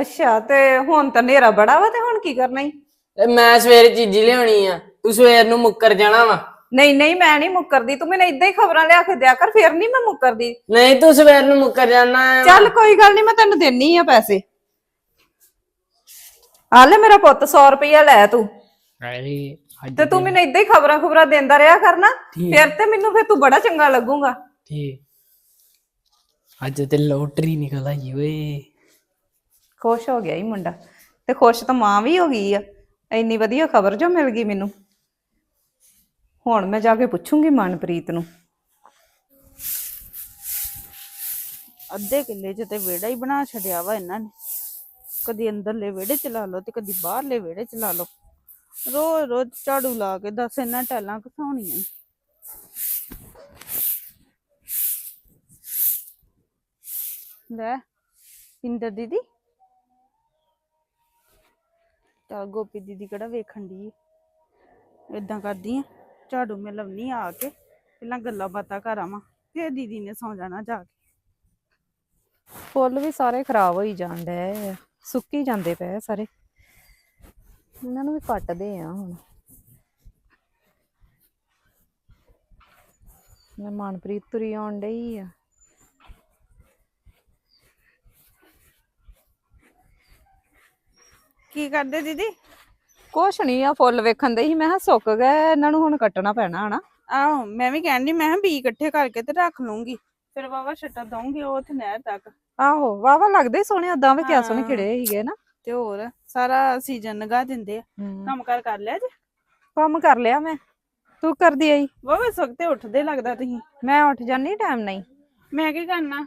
ਅੱਛਾ ਤੇ ਹੁਣ ਤਾਂ ਨੇਰਾ ਬੜਾ ਵਾ ਤੇ ਹੁਣ ਕੀ ਕਰਨਾ ਈ? ਤੇ ਮੈਂ ਸਵੇਰੇ ਚੀਜ਼ੀ ਲਿਆਉਣੀ ਆ ਤੂੰ ਸਵੇਰ ਨੂੰ ਮੁੱਕਰ ਜਾਣਾ ਵਾ। ਨਹੀਂ ਨਹੀਂ ਮੈਂ ਨਹੀਂ ਮੁੱਕਰਦੀ ਤੂੰ ਮੈਨੂੰ ਇਦਾਂ ਹੀ ਖਬਰਾਂ ਲਿਆ ਕੇ ਦਿਆ ਕਰ ਫਿਰ ਨਹੀਂ ਮੈਂ ਮੁੱਕਰਦੀ। ਨਹੀਂ ਤੂੰ ਸਵੇਰ ਨੂੰ ਮੁੱਕਰ ਜਾਣਾ ਹੈ। ਚੱਲ ਕੋਈ ਗੱਲ ਨਹੀਂ ਮੈਂ ਤੈਨੂੰ ਦੇਣੀ ਆ ਪੈਸੇ। ਆ ਲੈ ਮੇਰਾ ਪੁੱਤ 100 ਰੁਪਇਆ ਲੈ ਤੂੰ। ਅਰੇ ਅੱਜ ਤੇ ਤੂੰ ਮੈਨੂੰ ਇਦਾਂ ਹੀ ਖਬਰਾਂ ਖਬਰਾਂ ਦਿੰਦਾ ਰਿਹਾ ਕਰਨਾ। ਫਿਰ ਤੇ ਮੈਨੂੰ ਫਿਰ ਤੂੰ ਬੜਾ ਚੰਗਾ ਲੱਗੂਗਾ। ਠੀਕ। ਅੱਜ ਤੇ ਲੋਟਰੀ ਨਿਕਲ ਆਈ ਓਏ। ਖੁਸ਼ ਹੋ ਗਿਆ ਹੀ ਮੁੰਡਾ। ਤੇ ਖੁਸ਼ ਤਾਂ ਮਾਂ ਵੀ ਹੋ ਗਈ ਆ। ਇੰਨੀ ਵਧੀਆ ਖਬਰ ਜੋ ਮਿਲ ਗਈ ਮੈਨੂੰ। ਹੁਣ ਮੈਂ ਜਾ ਕੇ ਪੁੱਛੂੰਗੀ ਮਨਪ੍ਰੀਤ ਨੂੰ। ਅੱਧੇ ਕਿੱਲੇ 'ਚ ਤੇ ਵਿਹੜਾ ਹੀ ਬਣਾ ਛੱਡਿਆ ਵਾ ਇਹਨਾਂ ਨੇ। ਕਦੀ ਅੰਦਰਲੇ ਵਿਹੜੇ ਚ ਲਾ ਲਓ ਤੇ ਕਦੀ ਬਾਹਰਲੇ ਵਿਹੜੇ ਚ ਲਾ ਲਓ। ਰੋਜ਼ ਰੋਜ਼ ਝਾੜੂ ਲਾ ਕੇ ਦੱਸ ਇਹਨਾਂ ਟੈਲਾਂ ਘਸਾਉਣੀਆਂ ਈ। ਲੈ ਪਿੰਦਰ ਦੀਦੀ ਚਲ ਗੋਪੀ ਦੀਦੀ ਕਿਹੜਾ ਵੇਖਣ ਦੀ ਇਦਾਂ ਕਰਦੀ ਆ, ਝਾੜੂ ਮੈਂ ਲਾਉਣੀ ਆ ਕੇ, ਪਹਿਲਾਂ ਗੱਲਾਂ ਬਾਤਾਂ ਕਰ ਆਵਾਂ ਫਿਰ ਦੀਦੀ ਨੇ ਸੌ ਜਾਣਾ ਜਾ ਕੇ। ਫੁੱਲ ਵੀ ਸਾਰੇ ਖਰਾਬ ਹੋਈ ਜਾਂਦੇ ਆ, ਸੁੱਕੀ ਜਾਂਦੇ ਪਏ ਆ ਸਾਰੇ। ਇਹਨਾਂ ਨੂੰ ਵੀ ਕੱਟਦੇ ਆ ਹੁਣ। ਮੈਂ ਮਨਪ੍ਰੀਤ ਤੁਰੀ ਆਉਣ ਡਈ ਆ। ਕੀ ਕਰਦੇ ਦੀਦੀ? ਕੁਛ ਨਹੀਂ ਆ ਫੁੱਲ ਵੇਖਣ ਦੇ ਹੀ ਮੈਂ ਕਿਹਾ ਸੁੱਕ ਗਏ ਇਹਨਾਂ ਨੂੰ ਹੁਣ ਕੱਟਣਾ ਪੈਣਾ ਹਨਾ। ਆਹੋ ਮੈਂ ਵੀ ਕਹਿੰਦੀ ਮੈਂ ਕਿਹਾ ਬੀ ਇਕੱਠੇ ਕਰਕੇ ਤੇ ਰੱਖ ਲੂੰਗੀ ਫਿਰ ਵਾਵਾ ਛੱਟਾ ਦਊਂਗੀ ਉਹ ਉੱਥੇ ਨਹਿਰ ਤੱਕ। ਆਹੋ ਵਾਵਾ ਲੱਗਦੇ ਸੋਹਣੇ ਉਦਾਂ ਵੀ ਕਿਆ ਸੋਹਣੇ ਹਾਂ। ਖਿੜੇ ਸੀਗੇ ਨਾ। ਤੇ ਹੋਰ ਸਾਰਾ ਸੀਜ਼ਨ ਲਗਾ ਦਿੰਦੇ ਆ। ਕੰਮ ਕਾਰ ਕਰ ਲਿਆ ਜੀ? ਕੰਮ ਕਰ ਲਿਆ ਮੈਂ। ਤੂੰ ਕਰਦੀ ਆਈ? ਵਾਵਾ ਸਵਖਤੇ ਉੱਠਦੇ ਲੱਗਦਾ ਤੁਸੀਂ। ਮੈਂ ਉੱਠ ਜਾਨੀ ਟਾਈਮ ਨਹੀਂ। ਮੈਂ ਕੀ ਕਰਨਾ?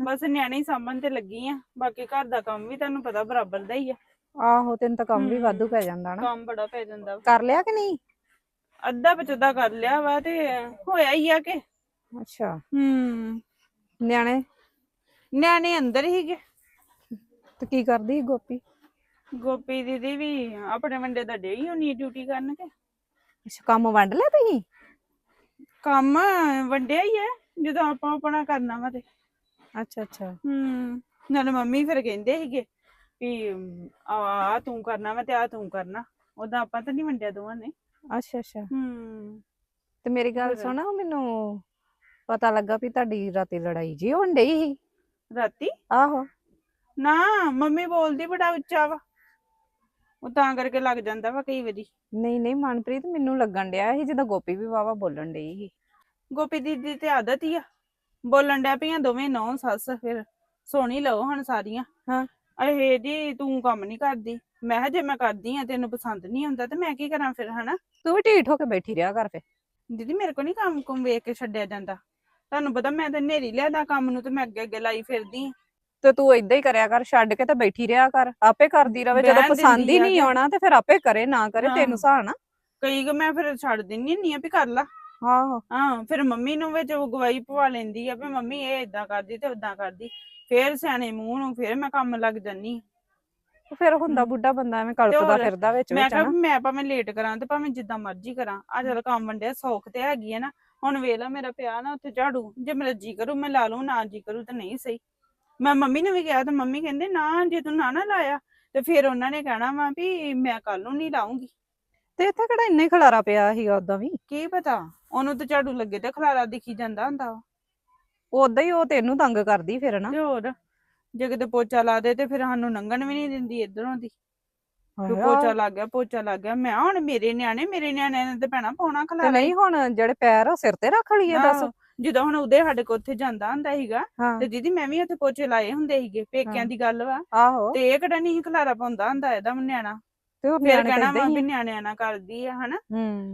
ਬਸ ਨਿਆਣੇ ਹੀ ਸਾਂਭਣ ਤੇ ਲੱਗੀ ਆ। ਬਾਕੀ ਘਰ ਦਾ ਕੰਮ ਵੀ ਤੁਹਾਨੂੰ ਪਤਾ ਬਰਾਬਰ ਦਾ ਹੀ ਆ। ਆਹੋ ਤੈਨੂੰ ਤਾਂ ਕੰਮ ਵੀ। ਵਾਧੂ ਪੈ ਜਾਂਦਾ ਨਾ। ਕੰਮ ਬੜਾ ਪੈ ਜਾਂਦਾ ਵਾ। ਕਰ ਲਿਆ ਕਿ ਨਹੀਂ? ਅੱਧਾ ਪਚਦਾ ਕਰ ਲਿਆ ਵਾ ਤੇ ਹੋਇਆ ਹੀ ਆ ਕਿ। ਅੱਛਾ। ਹੂੰ। ਨਿਆਣੇ? ਨਿਆਣੇ ਅੰਦਰ ਹੀਗੇ ਤੇ ਕੀ ਕਰਦੀ ਗੋਪੀ? ਗੋਪੀ ਦੀਦੀ ਵੀ ਆਪਣੇ ਵੰਡੇ ਦਾ ਡੇ ਹੀ ਹੋਣੀ ਡਿਊਟੀ ਕਰਨ ਕੇ। ਅੱਛਾ ਕੰਮ ਵੰਡ ਲਿਆ ਤੁਸੀਂ? ਕੰਮ ਵੰਡਿਆ ਹੀ ਹੈ ਜਦੋਂ ਆਪਾਂ ਆਪਣਾ ਕਰਨਾ ਵਾ ਤੇ। ਅੱਛਾ ਅੱਛਾ। ਹੂੰ। ਨਾਲੇ ਮੰਮੀ ਫਿਰ ਕਹਿੰਦੇ ਸੀਗੇ ਵੀ ਆ ਆ ਤੂੰ ਕਰਨਾ ਵਾ ਤੇ ਆ ਤੂੰ ਕਰਨਾ। ਉਹਦਾ ਆਪਾਂ ਤਾਂ ਨਹੀਂ ਵੰਡਿਆ ਦੋਵਾਂ ਨੇ। ਅੱਛਾ ਅੱਛਾ। ਹੂੰ। ਤੇ ਮੇਰੀ ਗੱਲ ਹੋਰ? ਸੁਣੋ ਮੈਨੂੰ ਪਤਾ ਲੱਗਾ ਵੀ ਤੁਹਾਡੀ ਰਾਤੀ ਲੜਾਈ ਜੀ ਹੋਣ ਡਈ ਸੀ। ਰਾਤੀ? ਆਹੋ। ਨਾ ਮੰਮੀ ਬੋਲਦੀ ਬੜਾ ਉੱਚਾ ਵਾ। ਉਹ ਤਾਂ ਕਰਕੇ ਲੱਗ ਜਾਂਦਾ ਵਾ ਕਈ ਵਾਰੀ। ਨਹੀਂ ਨਹੀਂ ਮਨਪ੍ਰੀਤ ਮੈਨੂੰ ਲੱਗਣ ਡਿਆ ਸੀ ਜਦੋਂ ਗੋਪੀ ਵੀ ਵਾਵਾ ਬੋਲਣ ਡਈ ਸੀ। ਗੋਪੀ ਦੀਦੀ ਤੇ ਆਦਤ ਹੀ ਆ। ਬੋਲਣ ਡਿਆ ਪਈਆਂ ਦੋਵੇਂ ਨੌ ਸੱਸ ਫਿਰ ਸੋਣੀ ਲਓ ਹੁਣ ਸਾਰੀਆਂ। ਹਾਂ। ਇਹ ਜੀ ਤੂੰ ਕੰਮ ਨਹੀਂ ਕਰਦੀ। ਮੈਂ ਕਿਹਾ ਜੇ ਮੈਂ ਕਰਦੀ ਆ ਤੈਨੂੰ ਪਸੰਦ ਨਹੀਂ ਆਉਂਦਾ ਤੇ ਮੈਂ ਕੀ ਕਰਾਂ ਫਿਰ ਹਨਾ? ਤੂੰ ਵੀ ਢੀਠ ਹੋ ਕੇ ਬੈਠੀ ਰਿਹਾ ਕਰ ਫੇ ਦੀਦੀ ਮੇਰੇ ਕੋ ਨਹੀਂ ਕੰਮ ਕੁਮ ਵੇਖ ਕੇ ਛੱਡਿਆ ਜਾਂਦਾ। ਤੁਹਾਨੂੰ ਪਤਾ ਮੈਂ ਤਾਂ ਨੇਰੀ ਲਿਆਦਾ ਕੰਮ ਨੂੰ ਤੇ ਮੈਂ ਅੱਗੇ ਅੱਗੇ ਲਾਈ ਫਿਰਦੀ ਆਂ। ਤੇ ਤੂੰ ਇਦਾਂ ਹੀ ਕਰਿਆ ਕਰ ਛੱਡ ਕੇ ਤੇ ਬੈਠੀ ਰਿਹਾ ਕਰ। ਆਪੇ ਕਰਦੀ ਰਵੇ ਜਦੋਂ ਬਹਿਣ ਪਸੰਦ ਦਿੰਦੀ ਹੀ ਆ ਨਹੀਂ ਆਉਣਾ ਤੇ ਫਿਰ ਆਪੇ ਕਰੇ ਨਾ ਕਰੇ ਹਾਂ। ਤੈਨੂੰ ਸਹਾਣਾ ਕਈ ਕੁ ਮੈਂ ਫਿਰ ਛੱਡ ਦਿੰਨੀ ਹੁੰਨੀ ਆ ਵੀ ਕਰ ਲਾ। ਆਹੋ ਹਾਂ ਫਿਰ ਮੰਮੀ ਨੂੰ ਵਿੱਚ ਉਹ ਗਵਾਹੀ ਪਵਾ ਲੈਂਦੀ ਆ ਵੀ ਮੰਮੀ ਇਹ ਇਦਾਂ ਕਰਦੀ ਤੇ ਉਦਾਂ ਕਰਦੀ। ਫਿਰ ਸਿਆਣੇ ਮੂੰਹ ਨੂੰ ਫਿਰ ਮੈਂ ਕੰਮ ਲੱਗ ਜੰਨੀ ਤੇ ਫਿਰ ਹੁੰਦਾ ਬੁੱਢਾ ਬੰਦਾ ਐਵੇਂ ਕਲਪਦਾ ਹੋਰ, ਫਿਰਦਾ ਵਿੱਚ ਮੈਂ ਵਿੱਚ ਕਿਹਾ ਵੀ ਮੈਂ ਭਾਵੇਂ ਲੇਟ ਕਰਾਂ ਤੇ ਭਾਵੇਂ ਜਿੱਦਾਂ ਮਰਜ਼ੀ ਕਰਾਂ। ਆ ਚਲ ਕੰਮ ਵੰਡਿਆ ਸੌਖ ਤੇ ਹੈਗੀ ਆ ਨਾ। ਹੁਣ ਵੇਖ ਲਾ ਮੇਰਾ ਪਿਆ ਨਾ ਉੱਥੇ ਝਾੜੂ। ਜੇ ਮੇਰਾ ਜੀ ਕਰੂ ਮੈਂ ਲਾ ਲੂੰ ਨਾ ਜੀ ਕਰੂ ਤਾਂ ਨਹੀਂ ਸਹੀ। ਮੈਂ ਮੰਮੀ ਨੂੰ ਵੀ ਕਿਹਾ ਤੇ ਮੰਮੀ ਕਹਿੰਦੇ ਨਾ ਜੇ ਤੂੰ ਨਾ ਨਾ ਲਾਇਆ ਤੇ ਫਿਰ ਉਹਨਾਂ ਨੇ ਕਹਿਣਾ ਵਾ ਵੀ ਮੈਂ ਕੱਲ ਨੂੰ ਨਹੀਂ ਲਾਉਂਗੀ ਤੇ ਇੱਥੇ ਕਿਹੜਾ ਇੰਨਾ ਹੀ ਖਲਾਰਾ ਪਿਆ ਸੀਗਾ ਉਦਾਂ ਵੀ? ਕੀ ਪਤਾ? ਉਹਨੂੰ ਤਾਂ ਝਾੜੂ ਲੱਗੇ ਤੇ ਖਲਾਰਾ ਦਿਖੀ ਜਾਂਦਾ ਹੁੰਦਾ ਵਾ। ਉਦਾਂ ਹੀ ਉਹ ਤੈਨੂੰ ਤੰਗ ਕਰਦੀ ਫਿਰ ਨਾ ਤੇ ਹੋਰ? ਜੇ ਕਿਤੇ ਪੋਚਾ ਲਾ ਦੇ ਤੇ ਫਿਰ ਸਾਨੂੰ ਲੰਘਣ ਵੀ ਨਹੀਂ ਦਿੰਦੀ ਇਧਰੋਂ ਦੀ। ਵੀ ਪੋਚਾ ਲੱਗ ਗਿਆ ਪੋਚਾ ਲੱਗ ਗਿਆ। ਮੈਂ ਹੁਣ ਮੇਰੇ ਨਿਆਣੇ ਮੇਰੇ ਨਿਆਣਿਆਂ ਨੇ ਤੇ ਭੈਣਾ ਪਾਉਣਾ ਤੇ ਨਹੀਂ ਹੁਣ ਜਿਹੜੇ ਪੈਰ ਆ, ਉਹ ਸਿਰ ਤੇ ਰੱਖ ਲਈਏ ਦੱਸ। ਜਦੋਂ ਹੁਣ ਉਹਦੇ ਸਾਡੇ ਕੋ ਉੱਥੇ ਜਾਂਦਾ ਹੁੰਦਾ ਸੀਗਾ ਹਾਂ। ਤੇ ਦੀਦੀ ਮੈਂ ਵੀ ਉੱਥੇ ਪੋਚੇ ਲਾਏ ਹੁੰਦੇ ਸੀਗੇ ਪੇਕਿਆਂ ਹਾਂ। ਦੀ ਗੱਲ ਵਾ। ਆਹੋ। ਤੇ ਇਹ ਕਿਹੜਾ ਨਹੀਂ ਖਲਾਰਾ ਪਾਉਂਦਾ ਹੁੰਦਾ ਇਹਦਾ ਨਿਆਣਾ। ਤੇ ਉਹ ਫਿਰ ਨਿਆਣੇ ਕਹਿਣਾ ਕਹਿੰਦੇ ਵਾ ਵੀ ਹੀ ਨਿਆਣਿਆਂ ਨਾਲ ਕਰਦੀ ਆ ਹਨਾ?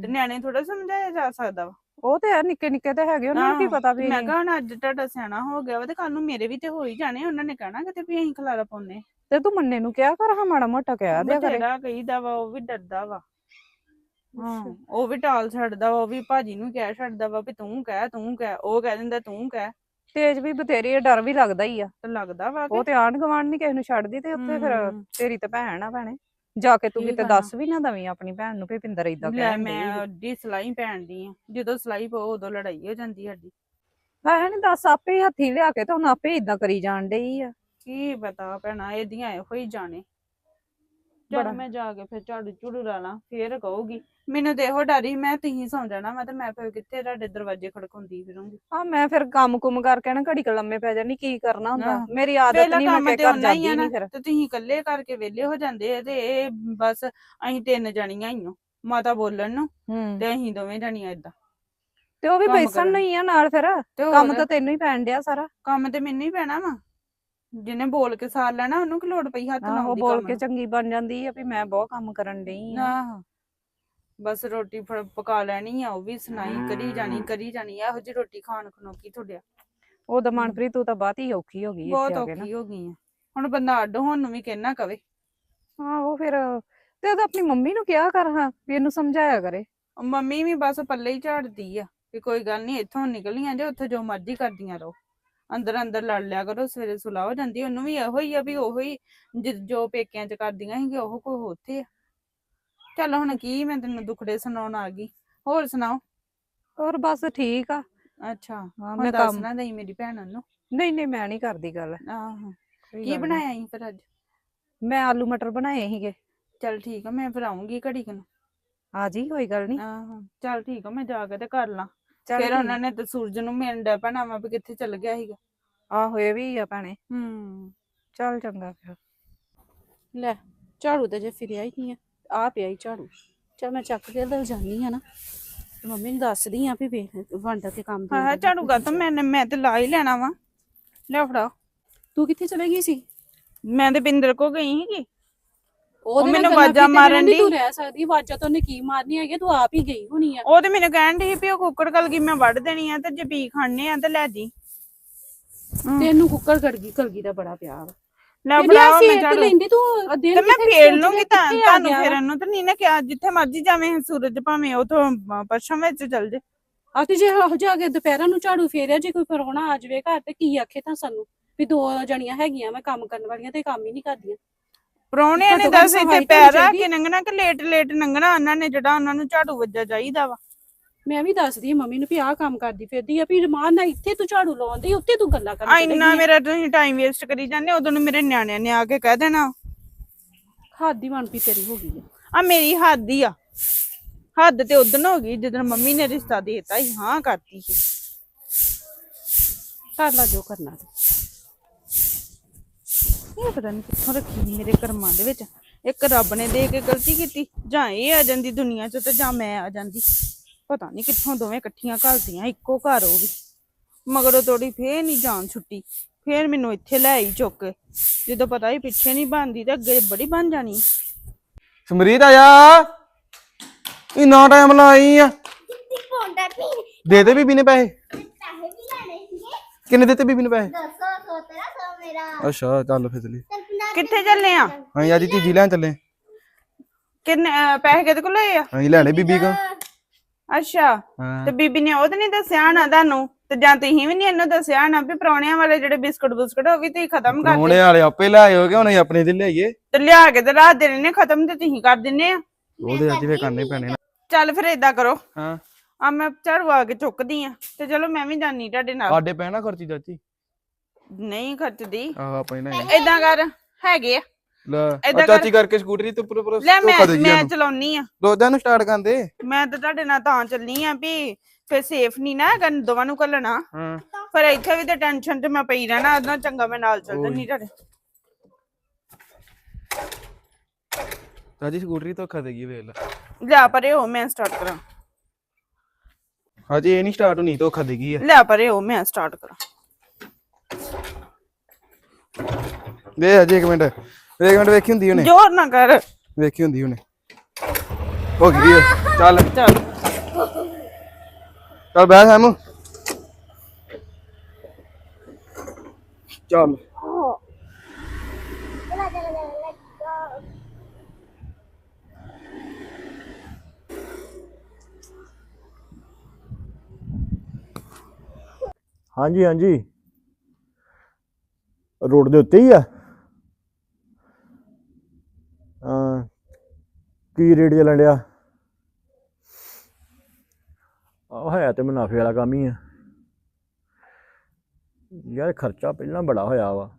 ਤੇ ਹੂੰ ਨਿਆਣੇ ਥੋੜਾ ਸਮਝਾਇਆ ਜਾ ਸਕਦਾ ਵਾ। ਉਹ ਤੇ ਆ ਨਿੱਕੇ ਨਿੱਕੇ ਤੇ ਹੈਗੇ ਉਹਨਾਂ ਨੂੰ ਕੀ ਪਤਾ ਵੀ ਮੈਂ ਕਹਾਂ ਹੁਣ ਅੱਜ ਤੁਹਾਡਾ ਸਿਆਣਾ ਹੋ ਗਿਆ ਵਾ ਤੇ ਕੱਲ ਨੂੰ ਮੇਰੇ ਵੀ ਤੇ ਹੋ ਹੀ ਜਾਣੇ ਉਹਨਾਂ ਨੇ ਕਹਿਣਾ ਕਿਤੇ ਵੀ ਅਸੀਂ ਖਲਾਰਾ ਪਾਉਂਦੇ। ਤੇ ਤੂੰ ਮੰਨੇ ਨੂੰ ਕਿਹਾ ਕਰ ਹਾਂ ਮਾੜਾ ਮੋਟਾ ਕਹਿ ਦਿਆ ਕਰੇ। ਬਥੇਰਾ ਕਹੀਦਾ ਵਾ ਉਹ ਵੀ ਡਰਦਾ ਵਾ। ਹਾਂ। ਉਹ ਵੀ ਟਾਲ ਛੱਡਦਾ ਵਾ ਉਹ ਵੀ ਭਾਜੀ ਨੂੰ ਕਹਿ ਛੱਡਦਾ ਵਾ ਵੀ ਤੂੰ ਕਹਿ ਤੂੰ ਕਹਿ ਉਹ ਕਹਿ ਦਿੰਦਾ ਤੂੰ ਕਹਿ। ਤੇਜ ਵੀ ਬਥੇਰੀ ਆ, ਡਰ ਵੀ ਲੱਗਦਾ ਹੀ ਆ। ਤੇ ਲੱਗਦਾ ਵਾ ਕਿ ਉਹ ਤੇ ਆਂਢ ਗੁਆਂਢ ਨਹੀਂ ਕਿਸੇ ਨੂੰ ਛੱਡਦੀ ਤੇ ਉੱਥੇ ਫਿਰ। ਤੇਰੀ ਤੇ ਭੈਣ ਆ ਭੈਣੇ। ਜਾ ਕੇ ਤੂੰ ਕੀ ਕਿਤੇ ਕਰਨਾ? ਦੱਸ ਵੀ ਨਾ ਦਵੀਂ ਆਪਣੀ ਭੈਣ ਨੂੰ ਵੀ ਪਿੰਦਰ ਇਦਾਂ ਲੈ ਕਹਿਣ ਮੈਂ ਡਈ ਅੱਡੀ ਸਲਾਈ ਪੈਣਦੀ ਆ। ਜਦੋਂ ਸਲਾਈ ਪਾਓ ਉਦੋਂ ਲੜਾਈ ਹੋ ਜਾਂਦੀ ਸਾਡੀ। ਮੈਂ ਨਹੀਂ ਦੱਸ ਆਪੇ ਹੱਥੀ ਲਿਆ ਕੇ ਤੇ ਹੁਣ ਆਪੇ ਇਦਾਂ ਕਰੀ ਜਾਣ ਡਈ ਆ। ਕੀ ਪਤਾ ਭੈਣਾ ਇਹਦੀਆਂ ਇਹੋ ਹੀ ਜਾਣੇ। ਚਲ ਬੜਾ ਮੈਂ ਜਾ ਕੇ ਫਿਰ ਝਾੜੂ ਝੂੜੂ ਲਾ ਲਾਂ ਫੇਰ ਕਹੂਗੀ। ਮੈਨੂੰ ਤੇ ਇਹੋ ਡਰ ਮੈਂ ਤੁਸੀਂ ਸੌਂ ਜਾਣਾ ਮੈਂ ਤੇ ਮੈਂ ਫਿਰ ਕਿੱਥੇ ਤੁਹਾਡੇ ਦਰਵਾਜ਼ੇ ਖੜਕਾਉਂਦੀ ਫਿਰੂੰਗੀ। ਆ ਮੈਂ ਫਿਰ ਕੰਮ ਕੁਮ ਕਰਕੇ ਨਾ ਘੜੀ ਕੁ ਲੰਮੇ ਪੈ ਜਾਣੀ ਕੀ ਕਰਨਾ ਹੁੰਦਾ। ਮੇਰੀ ਆਦਤ ਨਹੀਂ ਮੈਂ ਕੰਮ ਤੇ ਘਰ ਉਹਨਾਂ ਹੀ ਜਾਂਦੀ ਆ ਨਾ ਨਹੀਂ ਫਿਰ। ਤੇ ਤੁਸੀਂ ਇਕੱਲੇ ਕਰਕੇ ਵਿਹਲੇ ਹੋ ਜਾਂਦੇ ਆ ਤੇ ਇਹ ਬਸ ਅਸੀਂ ਤਿੰਨ ਜਣੀਆਂ ਹੀ ਹਾਂ ਮਾਤਾ ਬੋਲਣ ਨੂੰ ਤੇ ਅਸੀਂ ਦੋਵੇਂ ਜਣੀਆਂ ਏਦਾਂ। ਤੇ ਉਹ ਵੀ ਕੰਮ ਬੈਸਣ ਕਰਨ। ਨੂੰ ਹੀ ਆ ਨਾਲ ਫਿਰ ਤੇ ਕੰਮ ਹੋਰ, ਤਾਂ ਤੈਨੂੰ ਹੀ ਪੈਣ ਡਿਆ ਸਾਰਾ। ਕੰਮ ਤੇ ਮੈਨੂੰ ਹੀ ਪੈਣਾ ਵਾ। ਜਿਹਨੇ ਬੋਲ ਕੇ ਸਾਰ ਲੈਣਾ ਉਹਨੂੰ ਕਿ ਲੋੜ ਪਈ ਹੱਥ ਆਹੋ ਲਾਉਣ ਦੀ ਬੋਲ ਕੇ। ਚੰਗੀ ਬਣ ਜਾਂਦੀ ਆ ਵੀ ਮੈਂ ਬਹੁਤ ਕੰਮ ਕਰਨ ਡਈ ਆ। ਆਹੋ ਬਸ ਰੋਟੀ ਫ- ਪਕਾ ਲੈਣੀ ਆ ਉਹ ਵੀ ਸੁਣਾਈ ਕਰੀ ਜਾਣੀ ਕਰੀ ਜਾਣੀ ਇਹੋ ਜਿਹੀ ਰੋਟੀ ਖਾਣ ਖਨੋਕੀ ਤੁਹਾਡੇ ਉਹ ਤਾਂ ਮਨਪ੍ਰੀਤ ਤੂੰ ਤਾਂ ਬਾਤ ਹੀ ਔਖੀ ਹੋ ਗਈ ਬਹੁਤ ਇੱਥੇ ਆ ਕੇ ਨਾ। ਔਖੀ ਹੋ ਗਈ ਆ। ਹੁਣ ਬੰਦਾ ਅੱਡ ਹੋਣ ਨੂੰ ਵੀ ਕਹਿਣਾ ਕਵੇ। ਹਾਂ ਉਹ ਫਿਰ ਤੇ ਉਹ ਤਾਂ ਆਪਣੀ ਮੰਮੀ ਨੂੰ ਕਿਹਾ ਕਰ ਹਾਂ ਵੀ ਇਹਨੂੰ ਸਮਝਾਇਆ ਕਰੇ। ਉਹ ਮੰਮੀ ਵੀ ਬਸ ਪੱਲੇ ਹੀ ਝਾੜਦੀ ਆ ਕਿ ਕੋਈ ਗੱਲ ਨਹੀਂ ਇੱਥੋਂ ਨਿਕਲੀਆਂ ਜੇ ਉੱਥੇ ਜੋ ਮਰਜ਼ੀ ਕਰਦੀਆਂ ਰਹੋ। ਅੰਦਰ ਅੰਦਰ ਲੜ ਲਿਆ ਕਰੋ ਸਵੇਰੇ ਸੁਲਾਹ ਹੋ ਜਾਂਦੀ ਉਹਨੂੰ ਵੀ ਇਹੋ ਹੀ ਆ ਵੀ ਉਹੋ ਹੀ ਜਿ- ਜੋ ਪੇਕਿਆਂ ਚ ਕਰਦੀਆਂ ਸੀਗੇ ਉਹ ਕੋ ਉੱਥੇ ਆ। ਚੱਲ ਹੁਣ ਕੀ ਮੈਂ ਤੈਨੂੰ ਦੁਖੜੇ ਸੁਣਾਉਣ ਆ ਗਈ। ਹੋਰ ਸੁਣਾਓ? ਹੋਰ ਬਸ ਠੀਕ ਆ। ਅੱਛਾ ਹਾਂ ਮੈਂ ਕੰਮ ਨਾ ਦੇਈ ਮੇਰੀ ਭੈਣ ਨੂੰ ਨਹੀਂ ਨਹੀਂ ਮੈਂ ਨਹੀਂ ਕਰਦੀ ਗੱਲ। ਆਹੋ ਕੋਈ ਕੀ ਗੱਲ ਨੀ। ਬਣਾਇਆ ਸੀ ਫਿਰ ਅੱਜ? ਮੈਂ ਆਲੂ ਮਟਰ ਬਣਾਏ ਸੀਗੇ। ਚੱਲ ਠੀਕ ਆ ਮੈਂ ਫਿਰ ਆਉਂਗੀ ਘੜੀ ਕੁ ਨੂੰ। ਆ ਜੀ ਕੋਈ ਗੱਲ ਨਹੀਂ ਆਹੋ ਚੱਲ ਠੀਕ ਆ ਮੈਂ ਜਾ ਕੇ ਤੇ ਕਰ ਲਾਂ। ਚੱਲ ਫਿਰ। ਉਹਨਾਂ ਨੇ ਤੇ ਸੂਰਜ ਨੂੰ ਮਿਲਣ ਡਿਆ ਪੈਣਾ ਵਾ ਵੀ ਕਿੱਥੇ ਚੱਲ ਗਿਆ ਸੀਗਾ। ਆਹੋ ਇਹ ਵੀ ਆ ਭੈਣੇ। ਹੂੰ। ਚੱਲ ਚੰਗਾ ਫਿਰ। ਲੈ ਝਾੜੂ ਤੇ ਜੇ ਫਿਰਿਆ ਹੀ ਨਹੀਂ ਆ ਆ ਪਿਆ ਹੀ ਝਾੜੂ। ਚਲ ਮੈਂ ਚੱਕ ਕੇ ਲੈ ਜਾਨੀ ਆ ਨਾ ਤੇ ਮੰਮੀ ਨੂੰ ਦੱਸਦੀ ਆ ਵੀ ਵੇਖ ਵੰਡ ਕੇ ਕੰਮ ਦੇ ਹਾਂ ਹਾਂ ਝਾੜੂ ਗਾ ਤਾਂ ਮੈਂ ਮੈਂ ਤੇ ਲਾ ਹੀ ਲੈਣਾ ਵਾ। ਲੈ ਫੜਾ ਤੂੰ ਕਿੱਥੇ ਚਲੇ ਗਈ ਸੀ? ਮੈਂ ਤੇ ਬਿੰਦਰ ਕੋ ਗਈ ਸੀਗੀ। ਉਹਦੇ ਮੈਨੂੰ ਕੀਤੇ ਮਾਰਨ ਨੀ ਤੂੰ। ਰਹਿ ਸਕਦੀ ਆਵਾਜ਼ਾਂ ਤਾਂ ਉਹਨੇ ਕੀ ਮਾਰਨੀ ਹੈਗੀ ਤੂੰ ਆਪ ਹੀ ਗਈ ਹੋਣੀ ਆ। ਉਹ ਤੇ ਮੈਨੂੰ ਕਹਿਣ ਦੀ ਵੀ ਉਹ ਕੁੱਕੜ ਕਲ ਗਈ ਮੈਂ ਵੱਢ ਦੇਣੀ ਆ ਤੇ ਜੇ ਬੀ ਖਾਣੇ ਆ ਤੇ ਲੈ ਜੀ। ਤੈਨੂੰ ਕੁੱਕਰ ਕੜਗੀ ਕਲਗੀ ਦਾ ਬੜਾ ਪਿਆਰ। ਲੈ ਆ ਮੈਂ ਝਾੜੂ। ਲੈਂਦੀ ਤੂੰ ਤੇ ਮੈਂ ਫੇਰ ਲੂੰਗੀ ਤਾਂ ਤੁਹਾਨੂੰ ਫੇਰਨ ਨੂੰ ਤਾਂ ਨਹੀਂ ਨਾ ਕਿਹਾ ਜਿੱਥੇ ਮਰਜ਼ੀ ਜਾਵੇਂ ਸੂਰਜ ਭਾਵੇਂ ਉਥੋਂ ਪੱਛਮ ਵਿੱਚ ਚੱਲ ਜੇ। ਆ ਤੇ ਜੇ ਹੋ ਜਾ ਕੇ ਦੁਪਹਿਰਾਂ ਨੂੰ ਝਾੜੂ ਫੇਰਿਆ ਜੇ ਕੋਈ ਪਰੋਣਾ ਆ ਜਾਵੇ ਘਰ ਤੇ ਕੀ ਆਖੇ ਤਾਂ ਸਾਨੂੰ? ਵੀ ਦੋ ਜਣੀਆਂ ਹੈਗੀਆਂ ਮੈਂ ਕੰਮ ਕਰਨ ਵਾਲੀਆਂ ਤੇ ਕੰਮ ਹੀ ਨਹੀਂ ਕਰਦੀਆਂ। ਪ੍ਰਾਹੁਣਿਆਂ ਨੇ ਦੱਸ ਇੱਥੇ ਪੈਰ ਰੱਖ ਚਾਹੀਦੀ ਕੇ ਲੇਟ ਲੇਟ ਲੰਘਣਾ ਉਹਨਾਂ ਨੇ ਜਿਹੜਾ ਉਹਨਾਂ ਨੂੰ ਝਾੜੂ ਵੱਜਾ ਚਾਹੀਦਾ ਵਾ। ਮੈਂ ਵੀ ਦੱਸਦੀ ਆ ਮੰਮੀ ਨੂੰ ਵੀ ਆਹ ਕੰਮ ਕਰਦੀ ਫਿਰਦੀ ਆ ਵੀ ਰਮਾਨ ਨਾਲ ਇੱਥੇ ਤੂੰ ਝਾੜੂ ਲਾਉਂਦੀ ਉੱਥੇ ਤੂੰ ਗੱਲਾਂ ਆ ਕਰਦੀ ਇੰਨਾ ਮੇਰਾ ਤੁਸੀਂ ਟਾਈਮ ਵੇਸਟ ਕਰੀ ਜਾਂਦੇ ਉਦੋਂ ਨੂੰ ਮੇਰੇ ਨਿਆਣਿਆਂ ਨੇ ਆ ਕੇ ਕਹਿ ਦੇਣਾ। ਹੱਦ ਦੀ ਮਨ ਵੀ ਤੇਰੀ ਹੋ ਗਈ ਆ। ਆ ਮੇਰੀ ਹੱਦ ਹੀ ਆ। ਹੱਦ ਤੇ ਉਦੋਂ ਹੋ ਗਈ ਜਦੋਂ ਮੰਮੀ ਨੇ ਰਿਸ਼ਤਾ ਦੇਤਾ ਹੀ ਹਾਂ ਕਰਤੀ ਸੀ। ਕਰ ਲਾ ਜੋ ਕਰਨਾ। ਤੇ। ਇਹ ਪਤਾ ਨਹੀਂ ਕਿੱਥੋਂ ਰੱਖੀ ਮੇਰੇ ਕਰਮਾਂ ਦੇ ਵਿੱਚ। ਇੱਕ ਰੱਬ ਨੇ ਦੇ ਕੇ ਗਲਤੀ ਕੀਤੀ ਜਾਂ ਇਹ ਆ ਜਾਂਦੀ ਦੁਨੀਆ 'ਚ ਤੇ ਜਾਂ ਮੈਂ ਆ ਜਾਂਦੀ। ਪਤਾ ਨਹੀਂ ਕਿੱਥੋਂ ਦੋਵੇਂ ਇਕੱਠੀਆਂ ਘਲਦੀਆਂ ਇੱਕੋ ਘਰ ਉਹ ਵੀ। ਮਗਰੋਂ ਤੋੜੀ ਫੇਰ ਨਹੀਂ ਜਾਨ ਛੁੱਟੀ ਫੇਰ ਮੈਨੂੰ ਇੱਥੇ ਲੈ ਆਈ ਚੁੱਕ ਜਦੋਂ ਪਤਾ ਹੀ ਪਿੱਛੇ ਨਹੀਂ ਬਣਦੀ ਤੇ ਅੱਗੇ ਬੜੀ ਬਣ ਜਾਣੀ। ਸਮਰੀਤ ਆਇਆ ਇੰਨਾ ਟਾਈਮ ਲਾਈ ਆ। ਦੇ ਦੇ ਬੀਬੀ ਨੇ ਪੈਸੇ। ਪੈਸੇ ਵੀ ਲੈਣੇ ਸੀਗੇ। ਕਿੰਨੇ ਦਿੱਤੇ ਬੀਬੀ ਨੇ ਪੈਸੇ? 200 ਸੌ ਤੇਰਾ ਸੌ ਮੇਰਾ। ਅੱਛਾ ਚੱਲ ਫਿਰ ਚਲੀ ਚੱਲ ਪੰਜਾਹ ਕਿੱਥੇ ਚੱਲੇ ਆ? ਅਸੀਂ ਅੱਜ ਤੀਜੀ ਲੈਣ ਚੱਲੇ। ਕਿੰਨੇ ਅਹ ਪੈਸੇ ਕਿਹਦੇ ਕੋਲ ਲਏ ਆ? ਅਸੀਂ ਲੈਣੇ ਬੀਬੀ ਕੋ ਅੱਛਾ ਹਾਂ। ਤੇ ਬੀਬੀ ਨੇ ਉਹ ਤਾਂ ਨਹੀਂ ਦੱਸਿਆ ਨਾ ਤੁਹਾਨੂੰ? ਤੇ ਜਾਂ ਤੁਸੀਂ ਵੀ ਨਹੀਂ ਇਹਨੂੰ ਦੱਸਿਆ ਨਾ ਵੀ ਪਰੌਣਿਆਂ ਵਾਲੇ ਜਿਹੜੇ ਬਿਸਕੁਟ ਬੁਸਕੁਟ ਉਹ ਵੀ ਤੁਸੀਂ ਖਤਮ ਕਰ ਦਿੱਤੇ ਵਾਲੇ ਆਪੇ ਲੈ ਆਇਓ ਕਿ ਹੁਣ ਆਪਣੇ ਦੇ ਲਿਆਈਏ? ਤੇ ਲਿਆ ਕੇ ਤੇ ਰਾਤ ਦੇ ਨੇ ਖਤਮ ਤੇ ਤੁਸੀਂ ਕਰ ਦਿੰਨੇ ਆ। ਉਹਦੇ ਅੱਜ ਫੇਰ ਕਰਨੇ ਪੈਣੇ ਨਾ। ਚੱਲ ਫਿਰ ਏਦਾਂ ਕਰੋ। ਹਾਂ। ਆ ਮੈਂ ਝਾੜੂ ਆ ਕੇ ਚੁੱਕਦੀ ਆ। ਤੇ ਚਲੋ ਮੈਂ ਵੀ ਜਾਨੀ ਤੁਹਾਡੇ ਨਾਲ। ਸਾਡੇ ਪੈਣਾ ਖਰਚੀ ਚਾਚੀ। ਨਹੀਂ ਖਰਚਦੀ ਆਹ ਆਪਣੇ ਨਾਲ ਏਦਾਂ ਕਰ ਹੈਗੇ ਆ। ਲੈ ਏਦਾਂ ਆਹ ਚਾਚੀ ਕਰਕੇ ਸਕੂਟਰੀ ਤੇ ਉੱਪਰ ਉੱਪਰ ਲੈ ਮੈਂ ਧੋਖਾ ਦੇ ਮੈਂ ਗਿਆ ਚਲਾਉਣੀ ਆ। ਰੋਜ਼ਾਂ ਨੂੰ ਸਟਾਰਟ ਕਰਦੇ ਮੈਂ ਤਾਂ ਤੁਹਾਡੇ ਨਾਲ ਤਾਂ ਚੱਲਨੀ ਆ ਵੀ ਫਿਰ ਸੇਫ ਨਹੀਂ ਨਾ ਹੈਗਾ ਦੋਵਾਂ ਨੂੰ ਘੱਲਣਾ। ਹਾਂ। ਫਿਰ ਇੱਥੇ ਵੀ ਤੇ ਟੈਨਸ਼ਨ ਤੇ ਮੈਂ ਪਈ ਰਹਿਣਾ ਉਹਦਾ ਚੰਗਾ ਮੈਂ ਨਾਲ ਚੱਲ ਜੰਨੀ ਤੁਹਾਡੇ। ਚਾਚੀ ਸਕੂਟਰੀ ਧੋਖਾ ਦੇ ਗਈ ਵੇਖ ਲੈ। ਲਿਆ ਪਰੇ ਹੋ ਮੈਂ ਸਟਾਰਟ ਕਰਾਂ। ਹਜੇ ਇਹ ਨਹੀਂ ਸਟਾਰਟ ਹੋਣੀ ਧੋਖਾ ਦੇ ਗਈ ਆ। ਲਿਆ ਪਰੇ ਹੋ ਮੈਂ ਸਟਾਰਟ ਕਰਾਂ। ਦੇ ਹਜੇ ਇੱਕ ਮਿੰਟ ਇੱਕ ਮਿੰਟ ਵੇਖੀ ਹੁੰਦੀ ਉਹਨੇ ਜ਼ੋਰ ਨਾ ਕਰ। ਵੇਖੀ ਹੁੰਦੀ ਉਹਨੇ ਹੋ ਗਈ। ਚੱਲ। ਚੱਲ। ਚੱਲ ਬਹਿ ਸਾਮੂ ਚੱਲ। ਹਾਂਜੀ ਹਾਂਜੀ। ਰੋਡ ਦੇ ਉੱਤੇ ਹੀ ਆ। ਹਾਂ, ਕੀ ਰੇਟ ਚੱਲਣ ਡਿਆ? ਆਹ ਹੈ ਤੇ ਮੁਨਾਫੇ ਵਾਲਾ ਕੰਮ ਹੀ ਆ। ਯਾਰ ਖਰਚਾ ਪਹਿਲਾਂ ਬੜਾ ਹੋਇਆ ਵਾ।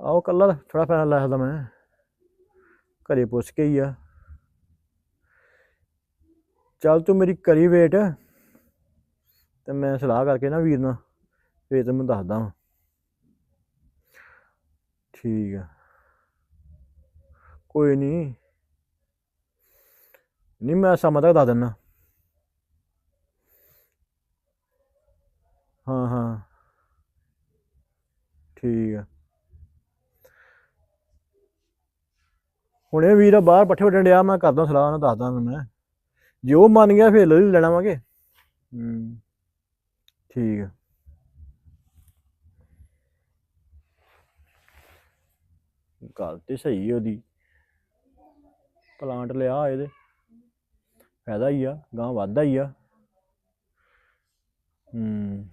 ਆਓ ਕੱਲਾ ਥੋੜਾ ਪੈਸਾ ਲੈ ਸਕਦਾ ਮੈਂ। ਘਰੇ ਪੁੱਛ ਕੇ ਹੀ ਆ। ਚੱਲ ਤੂੰ ਮੇਰੀ ਕਰੀ ਵੇਟ ਤੇ ਮੈਂ ਸਲਾਹ ਕਰਕੇ ਨਾ ਵੀਰ ਨਾਲ। ਫੇਰ ਤੈਨੂੰ ਦੱਸਦਾ ਵਾਂ। ਠੀਕ ਆ। ਕੋਈ ਨਹੀਂ ਨਹੀਂ ਮੈਂ ਸ਼ਾਮਾਂ ਤੱਕ ਦੱਸ ਦਿੰਦਾ ਹਾਂ ਹਾਂ। ਠੀਕ ਆ। ਹੁਣੇ ਵੀਰ ਬਾਹਰ ਪੱਠੇ ਵੱਢਣ ਡਿਆ ਮੈਂ ਕਰਦਾ ਸਲਾਹ ਨਾਲ ਦੱਸਦਾ ਉਹਨੂੰ ਮੈਂ। ਜੇ ਉਹ ਮੰਨ ਗਿਆ ਫੇਰ ਲੈ ਲੈਣਾ ਵਾਂਗੇ ਹੂੰ। ਠੀਕ ਆ। ਗੱਲ ਤੇ ਸਹੀ ਉਹਦੀ। ਪਲਾਂਟ ਲਿਆ ਇਹਦੇ। ਫਾਇਦਾ ਹੀ ਆ ਗਾਂ ਵਾਧਾ ਹੀ ਆ। ਹੂੰ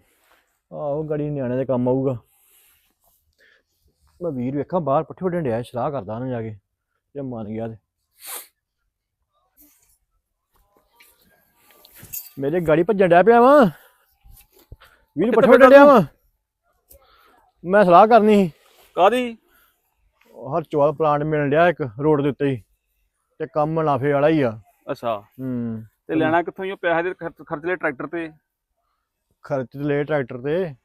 ਆਹੋ ਗੜੀ ਨਿਆਣੇ ਦੇ ਕੰਮ ਆਊਗਾ। ਮੈਂ ਵੀਰ ਵੇਖਾਂ ਬਾਹਰ ਪੱਠੇ ਵੱਢਣ ਡਿਆ ਸਲਾਹ ਕਰਦਾ ਨਾ ਜਾ ਕੇ ਜੇ ਮੰਨ ਗਿਆ ਤੇ। ਮੇਰੇ ਗਾੜੀ ਭੱਜਣ ਡਿਆ ਪਿਆ ਵਾਂ। ਵੀਰ ਪੱਠੇ ਵੱਢਣ ਡਿਆ ਵਾਂ। ਮੈਂ ਸਲਾਹ ਕਰਨੀ ਸੀ। ਕਾਦੀ ਹਰ ਚੌਲ ਪਲਾਂਟ ਮਿਲਣ ਡਿਆ ਇੱਕ ਰੋਡ ਦੇ ਉੱਤੇ ਹੀ ਤੇ ਕੰਮ ਮੁਨਾਫੇ ਵਾਲਾ ਹੀ ਆ। ਅੱਛਾ। ਹੂੰ। ਤੇ ਲੈਣਾ ਕਿੱਥੋਂ ਹੀ ਉਹ ਪੈਸੇ ਦੇ ਖਰਚ ਲਏ ਟਰੈਕਟਰ ਤੇ? ਖਰਚ ਲਏ ਟਰੈਕਟਰ ਤੇ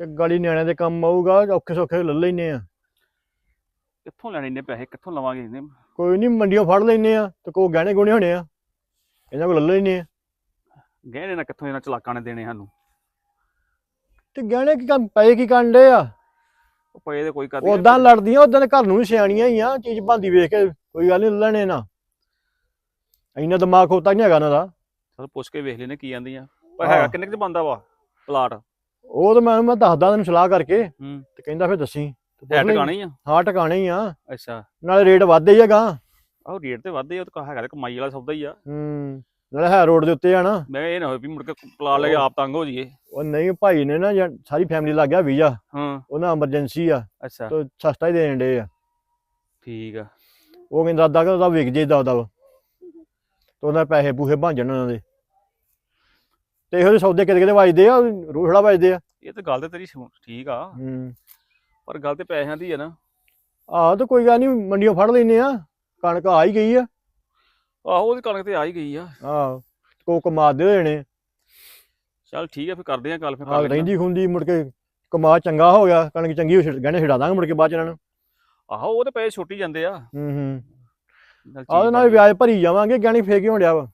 ਤੇ ਗਾੜੀ ਨਿਆਣਿਆਂ ਦੇ ਕੰਮ ਆਊਗਾ ਔਖੇ ਸੌਖੇ ਲੈ ਲੈਨੇ ਆ। ਕਿੱਥੋਂ ਲੈਣੇ ਇੰਨੇ ਪੈਸੇ? ਕਿੱਥੋਂ ਲਵਾਂਗੇ ਇਹਨੇ ਕੋਈ ਨਹੀਂ ਮੰਡੀਆਂ ਫੜ ਲੈਨੇ ਆ ਤੇ ਕੋ ਗਹਿਣੇ ਗੁਣੇ ਹੋਣੇ ਆ ਇਹਨਾਂ ਕੋਲ ਲੈ ਲੈਨੇ ਆ। ਗਹਿਣੇ ਨਾ ਕਿੱਥੋਂ ਇਹਨਾਂ ਚਲਾਕਾਂ ਨੇ ਦੇਣੇ ਸਾਨੂੰ? ਤੇ ਗਹਿਣੇ ਕੀ ਕੰਮ ਪਏ ਕੀ ਕਾਂਡੇ ਆ? ਉਹ ਪਏ ਦੇ ਕੋਈ ਕਰਦੀ ਉਦਾਂ ਲੜਦੀਆਂ ਉਦਾਂ ਦੇ ਘਰ ਨੂੰ ਵੀ ਸਿਆਣੀਆਂ ਹੀ ਆ ਚੀਜ਼ ਬੰਦੀ ਵੇਖ ਕੇ ਕੋਈ ਗੱਲ ਨਹੀਂ ਲੈਣੇ ਨਾ। ਇੰਨਾ ਦਿਮਾਗ ਖੋਤਾ ਨਹੀਂ ਹੈਗਾ ਇਹਨਾਂ ਦਾ। ਚਲ ਪੁੱਛ ਕੇ ਵੇਖ ਲੈਨੇ ਕੀ ਆਂਦੀਆਂ। ਪਰ। ਹੈਗਾ ਕਿੰਨੇ ਕੁ ਚ ਬੰਦਾ ਵਾ ਪਲਾਟ? ਉਹ ਤਾਂ ਮੈਂ ਮੈਂ ਦੱਸਦਾ ਤੈਨੂੰ ਸਲਾਹ ਕਰਕੇ ਹੂੰ। ਤੇ ਕਹਿੰਦਾ ਫਿਰ ਦੱਸੀ। ਤੇ ਹੈ। ਟਿਕਾਣੇ ਹੀ ਆ? ਹਾਂ ਟਿਕਾਣੇ ਹੀ ਆ। ਅੱਛਾ। ਨਾਲੇ ਰੇਟ ਵੱਧਦੇ ਹੀ ਆ ਗਾਂ ਆਹ ਰੇਟ ਤੇ ਵੱਧਦੇ ਆ ਉਹ ਤਾਂ ਹੈਗਾ ਤੇ ਕਮਾਈ ਵਾਲਾ ਸੌਦਾ ਹੀ ਆ। ਹੂੰ। ਨਾਲੇ ਹੈ ਰੋਡ ਦੇ ਉੱਤੇ ਆ ਨਾ ਮੈਂ ਇਹ ਨਾ ਹੋਵੇ ਵੀ ਮੁੜ ਕੇ ਪਲਾਟ ਲੈ ਕੇ ਆਪ ਤੰਗ ਹੋ ਜਾਈਏ। ਉਹ ਨਹੀਂ ਭਾਈ ਨੇ ਨਾ ਜਾਂ- ਸਾਰੀ ਫੈਮਿਲੀ ਲੱਗ ਗਿਆ ਵੀਜ਼ਾ। ਹਾਂ। ਉਹਨਾਂ ਐਮਰਜੈਂਸੀ ਆ। ਅੱਛਾ। ਤੇ ਸਸਤਾ ਹੀ ਦੇਣ ਡੇ ਆ। ਠੀਕ ਆ। ਉਹ ਕਹਿੰਦਾ ਅੱਧਾ ਕਿ ਉਹਦਾ ਵਿਕ ਜੇ ਦਾ ਤੇ ਉਹਨਾਂ ਦੇ ਪੈਸੇ ਪੂਹੇ ਬਣ ਜਾਣ ਉਹਨਾਂ ਦੇ। ਤੇ ਇਹੋ ਜਿਹੇ ਸੌਦੇ ਕਿਤੇ ਕਿਤੇ ਵੱਜਦੇ ਆ ਰੋਹੜਾ ਵੱਜਦੇ ਆ। ਇਹ ਤਾਂ ਗੱਲ ਤੇ ਤੇਰੀ ਠੀਕ ਆ। ਹੂੰ। ਪਰ ਗੱਲ ਤੇ ਪੈਸਿਆਂ ਦੀ ਆ ਨਾ। ਆਹ ਤਾਂ ਕੋਈ ਗੱਲ ਨਹੀਂ ਮੰਡੀਆਂ ਫੜ ਲੈਨੇ ਆ। ਕਣਕ ਆ ਹੀ ਗਈ ਆ। ਆਹੋ ਉਹਦੀ ਕਣਕ ਤੇ ਆ ਹੀ ਗਈ ਆ। ਆਹ ਕੋ ਕਮਾ ਦੇ ਹੋਏ ਨੇ। ਚਲ ਠੀਕ ਆ ਫਿਰ ਕਰਦੇ ਆ ਗੱਲ ਫਿਰ ਆਹ ਕਰ ਲੈਂਦੇ ਰਹਿੰਦੀ ਖੁੰਦੀ ਮੁੜ ਕੇ ਕਮਾ ਚੰਗਾ ਹੋ ਗਿਆ ਕਣਕ ਚੰਗੀ ਹੋ ਛਿੜ- ਗਹਿਣੇ ਛਡਾ ਦਾਂਗੇ ਮੁੜ ਕੇ ਬਾਅਦ ਚ ਇਹਨਾਂ ਨੂੰ। ਆ। ਆਹੋ ਉਹ ਤੇ ਪੈਸੇ ਛੁੱਟੀ ਜਾਂਦੇ ਆ। ਹੂੰ ਹੂੰ। ਚੱਲ ਆਹ ਨਾਲ ਗਈ। ਵਿਆਜ ਭਰੀ ਜਾਵਾਂਗੇ ਗਹਿਣੀ ਫੇਕ ਹੀ ਹੋਣਿਆ ਵਾ?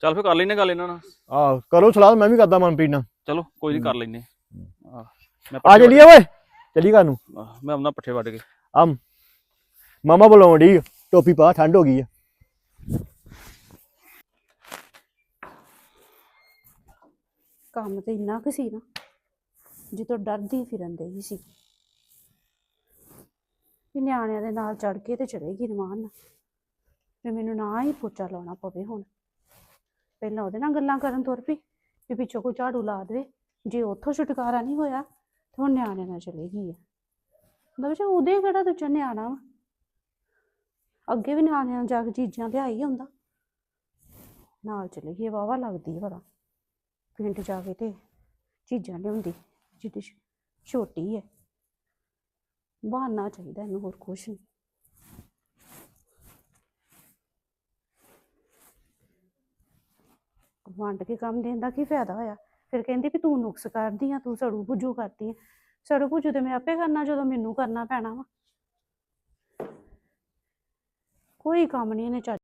ਚੱਲ ਫਿਰ ਕਰ ਲੈਨੇ ਗੱਲ ਇਹਨਾਂ ਨਾਲ। ਆਹ ਕਰੋ ਸਲਾਹ ਮੈਂ ਵੀ ਕਰਦਾ ਮਨਪ੍ਰੀਤ ਨਾਲ। ਚਲੋ ਕੋਈ ਨਹੀਂ ਕਰ। ਲੈਨੇ ਆ। ਮੈਂ ਆ ਪੱਠੇ ਚੱਲੀਏ ਓਏ ਚੱਲੀ ਘਰ ਨੂੰ। ਵੱਢ- ਆਹ, ਮੈਂ ਆਪਣਾ ਪੱਠੇ ਵੱਢ ਕੇ। ਮਾਮਾ ਬੁਲਾਉਣ ਡਈ ਟੋਪੀ ਪਾ ਠੰਡ ਹੋ ਗਈ ਆ। ਕੰਮ ਤੇ ਇੰਨਾ ਕੁ ਸੀ ਨਾ ਜਿੱਦੋਂ ਡਰਦੀ ਫਿਰਨ ਦੇ ਸੀ। ਵੀ ਨਿਆਣਿਆਂ ਦੇ ਨਾਲ ਚੜ ਕੇ ਤੇ ਚਲੇਗੀ ਰਮਾਨ ਨਾਲ ਤੇ ਮੈਨੂੰ ਨਾ ਹੀ ਪੋਚਾ ਲਾਉਣਾ ਪਵੇ ਹੁਣ। ਪਹਿਲਾਂ ਉਹਦੇ ਨਾਲ ਗੱਲਾਂ ਕਰਨ ਤੁਰ ਪਈ, ਵੀ ਪਿੱਛੋਂ ਕੋਈ ਝਾੜੂ ਲਾ ਦੇਵੇ, ਜੇ ਉੱਥੋਂ ਛੁਟਕਾਰਾ ਨਹੀਂ ਹੋਇਆ, ਤਾਂ ਹੁਣ ਨਿਆਣਿਆਂ ਨਾਲ ਚਲੇਗੀ ਆ। ਦਵਜਾ ਉਹਦੇ ਕਿਹੜਾ ਦੂਜਾ ਨਿਆਣਾ ਵਾ? ਅੱਗੇ ਵੀ ਨਿਆਣਿਆਂ ਨਾਲ ਜਾ ਕੇ ਚੀਜ਼ਾਂ ਲਿਆਈ ਹੁੰਦਾ। ਨਾਲ ਚਲੇਗੀ ਵਾਵਾ ਲੱਗਦੀ ਆ ਪਤਾ ਪਿੰਡ ਜਾ ਕੇ ਤੇ ਚੀਜ਼ਾਂ ਲਿਆਉਂਦੀ, ਜਿਹਦੀ ਛੋਟੀ ਹੈ ਬਹਾਨਾ ਚਾਹੀਦਾ ਇਹਨੂੰ ਹੋਰ ਕੁਛ ਨਹੀਂ ਵੰਡ ਕੇ ਕੰਮ ਦੇਣ ਦਾ ਕੀ ਫਾਇਦਾ ਹੋਇਆ? ਫਿਰ ਕਹਿੰਦੀ ਵੀ ਤੂੰ ਨੁਕਸ ਕਰਦੀ ਆ, ਤੂੰ ਸੜੂ ਭੁਜੂ ਕਰਦੀ ਆ। ਸੜੂ ਭੁਜੂ ਤੇ ਮੈਂ ਆਪੇ ਕਰਨਾ, ਜਦੋਂ ਮੈਨੂੰ ਕਰਨਾ ਪੈਣਾ ਵਾ। ਕੋਈ ਕੰਮ ਨਹੀਂ ਇਹਨੇ ਚੱਜ